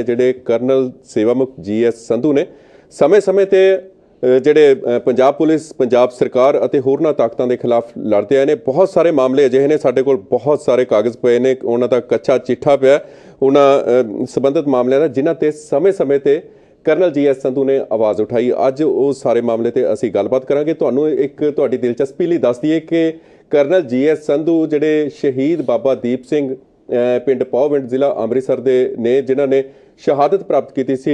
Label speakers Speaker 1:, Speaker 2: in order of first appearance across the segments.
Speaker 1: ਜਿਹੜੇ colonel ਸੇਵਾਮੁਖ GS Sandhu ਨੇ ਸਮੇਂ-ਸਮੇਂ ਤੇ ਜਿਹੜੇ ਪੰਜਾਬ ਪੁਲਿਸ ਪੰਜਾਬ ਸਰਕਾਰ ਅਤੇ ਹੋਰਨਾਂ ਤਾਕਤਾਂ ਦੇ ਖਿਲਾਫ ਲੜਦੇ ਆਏ ਨੇ। ਬਹੁਤ ਸਾਰੇ ਮਾਮਲੇ ਅਜਿਹੇ ਨੇ ਸਾਡੇ ਕੋਲ ਬਹੁਤ ਸਾਰੇ ਕਾਗਜ਼ ਪਏ ਨੇ ਉਹਨਾਂ ਦਾ ਕੱਚਾ ਚਿੱਠਾ ਪਿਆ ਉਹਨਾਂ ਅ, ਸੰਬੰਧਿਤ ਮਾਮਲਿਆਂ ਦਾ ਜਿਨ੍ਹਾਂ ਤੇ ਸਮੇਂ-ਸਮੇਂ ਤੇ ਕਰਨਲ ਜੀ ਜੀਐਸ ਸੰਧੂ ਨੇ ਆਵਾਜ਼ ਉਠਾਈ। ਅੱਜ ਉਹ ਸਾਰੇ ਮਾਮਲੇ ਤੇ ਅਸੀਂ ਗੱਲਬਾਤ ਕਰਾਂਗੇ। ਤੁਹਾਨੂੰ ਇੱਕ ਤੁਹਾਡੀ ਦਿਲਚਸਪੀ ਲਈ ਦੱਸ ਦਈਏ ਕਿ ਕਰਨਲ ਜੀ ਜੀਐਸ ਸੰਧੂ ਜਿਹੜੇ ਸ਼ਹੀਦ ਬਾਬਾ ਦੀਪ ਸਿੰਘ ਅਹ ਪਿੰਡ ਪੌਵਿੰਡ ਜ਼ਿਲ੍ਹਾ ਅੰਮ੍ਰਿਤਸਰ ਦੇ ਨੇ ਜਿਨ੍ਹਾਂ ਨੇ ਸ਼ਹਾਦਤ ਪ੍ਰਾਪਤ ਕੀਤੀ ਸੀ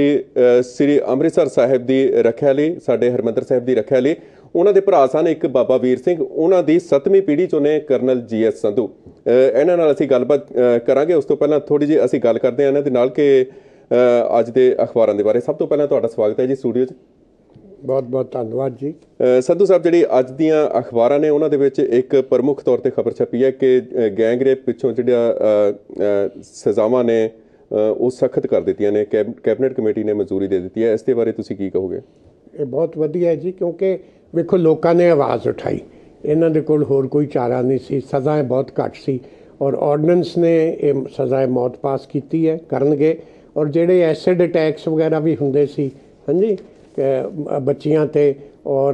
Speaker 1: ਸ੍ਰੀ ਅੰਮ੍ਰਿਤਸਰ ਸਾਹਿਬ ਦੀ ਰੱਖਿਆ ਲਈ ਸਾਡੇ ਹਰਮੰਦਰ ਸਾਹਿਬ ਦੀ ਰੱਖਿਆ ਲਈ। ਉਹਨਾਂ ਦੇ ਭਰਾ ਸਨ ਇੱਕ ਬਾਬਾ ਵੀਰ ਸਿੰਘ ਉਹਨਾਂ ਦੀ 7ਵੀਂ ਪੀੜ੍ਹੀ ਚੋਂ ਨੇ ਕਰਨਲ ਜੀਐਸ ਸੰਧੂ। ਇਹਨਾਂ ਨਾਲ ਅਸੀਂ ਗੱਲਬਾਤ ਕਰਾਂਗੇ। ਉਸ ਤੋਂ ਪਹਿਲਾਂ ਥੋੜੀ ਜਿਹੀ ਅਸੀਂ ਗੱਲ ਕਰਦੇ ਹਾਂ ਇਹਨਾਂ ਦੇ ਨਾਲ ਕਿ ਅੱਜ ਦੇ ਅਖਬਾਰਾਂ ਦੇ ਬਾਰੇ। ਸਭ ਤੋਂ ਪਹਿਲਾਂ ਤੁਹਾਡਾ ਸਵਾਗਤ ਹੈ ਜੀ ਸਟੂਡੀਓ 'ਚ।
Speaker 2: ਬਹੁਤ ਬਹੁਤ ਧੰਨਵਾਦ ਜੀ।
Speaker 1: ਸੰਧੂ ਸਾਹਿਬ ਜਿਹੜੀ ਅੱਜ ਦੀਆਂ ਅਖਬਾਰਾਂ ਨੇ ਉਹਨਾਂ ਦੇ ਵਿੱਚ ਇੱਕ ਪ੍ਰਮੁੱਖ ਤੌਰ ਤੇ ਖਬਰ ਛਪੀ ਹੈ ਕਿ ਅ, ਗੈਂਗ ਰੇਪ ਪਿੱਛੋਂ ਜਿਹੜਾ ਸਜ਼ਾਵਾਂ ਨੇ ਉਹ ਸਖਤ ਕਰ ਦਿੱਤੀਆਂ ਨੇ ਕੈਬ- ਕੈਬਨਿਟ ਕਮੇਟੀ ਨੇ ਮਨਜ਼ੂਰੀ ਦੇ ਦਿੱਤੀ ਹੈ। ਇਸ ਦੇ ਬਾਰੇ ਤੁਸੀਂ ਕੀ ਕਹੋਗੇ?
Speaker 2: ਇਹ ਬਹੁਤ ਵਧੀਆ ਹੈ ਜੀ ਕਿਉਂਕਿ ਵੇਖੋ ਲੋਕਾਂ ਨੇ ਆਵਾਜ਼ ਉਠਾਈ। ਇਹਨਾਂ ਦੇ ਕੋਲ ਹੋਰ ਕੋਈ ਚਾਰਾ ਨਹੀਂ ਸੀ ਸਜ਼ਾएं ਬਹੁਤ ਘੱਟ ਸੀ ਔਰ ਆਰਡੀਨੈਂਸ ਨੇ ਇਹ ਸਜ਼ਾਏ ਮੌਤ ਪਾਸ ਕੀਤੀ ਹੈ ਕਰਨਗੇ ਔਰ ਜਿਹੜੇ ਐਸਿਡ ਅਟੈਕਸ ਵਗੈਰਾ ਵੀ ਹੁੰਦੇ ਸੀ ਹਾਂਜੀ ਬੱਚੀਆਂ ਤੇ ਔਰ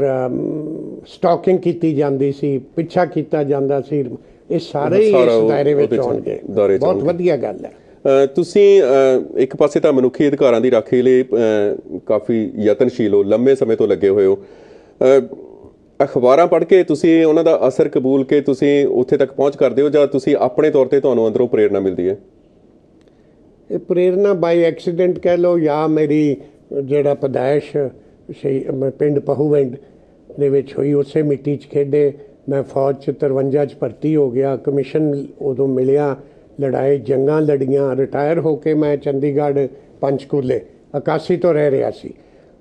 Speaker 2: ਸਟਾਕਿੰਗ ਕੀਤੀ ਜਾਂਦੀ ਸੀ ਪਿੱਛਾ ਕੀਤਾ ਜਾਂਦਾ ਸੀ ਇਹ ਸਾਰੇ ਹੀ ਇਸ ਦਾਇਰੇ ਵਿੱਚ ਆਉਣਗੇ। ਬਹੁਤ। ਵਧੀਆ ਗੱਲ ਹੈ।
Speaker 1: ਤੁਸੀਂ ਇੱਕ ਪਾਸੇ ਤਾਂ ਮਨੁੱਖੀ ਅਧਿਕਾਰਾਂ ਦੀ ਰਾਖੀ ਲਈ ਕਾਫੀ ਯਤਨਸ਼ੀਲ ਹੋ ਲੰਮੇ ਸਮੇਂ ਤੋਂ ਲੱਗੇ ਹੋਏ ਹੋ। ਅਖਬਾਰਾਂ ਪੜ੍ਹ ਕੇ ਤੁਸੀਂ ਉਹਨਾਂ ਦਾ ਅਸਰ ਕਬੂਲ ਕੇ ਤੁਸੀਂ ਉੱਥੇ ਤੱਕ ਪਹੁੰਚ ਕਰਦੇ ਹੋ, ਜਾਂ ਤੁਸੀਂ ਆਪਣੇ ਤੌਰ ਤੇ ਤੁਹਾਨੂੰ ਅੰਦਰੋਂ ਪ੍ਰੇਰਣਾ ਮਿਲਦੀ ਹੈ?
Speaker 2: ਇਹ ਪ੍ਰੇਰਨਾ ਬਾਈ ਐਕਸੀਡੈਂਟ ਕਹਿ ਲਓ, ਜਾਂ ਮੇਰੀ ਜਿਹੜਾ ਪਦਾਇਸ਼ ਸ਼ਹੀ, ਮੈਂ ਪਿੰਡ ਪਹੂਵਿੰਡ ਦੇ ਵਿੱਚ ਹੋਈ, ਉਸੇ ਮਿੱਟੀ 'ਚ ਖੇਡੇ। ਮੈਂ ਫੌਜ 'ਚ 53 'ਚ ਭਰਤੀ ਹੋ ਗਿਆ, ਕਮਿਸ਼ਨ ਉਦੋਂ ਮਿਲਿਆ। ਲੜਾਈ ਜੰਗਾਂ ਲੜੀਆਂ ਰਿਟਾਇਰ ਹੋ ਕੇ ਮੈਂ ਚੰਡੀਗੜ੍ਹ ਪੰਚਕੂਲੇ 81 ਤੋਂ ਰਹਿ ਰਿਹਾ ਸੀ।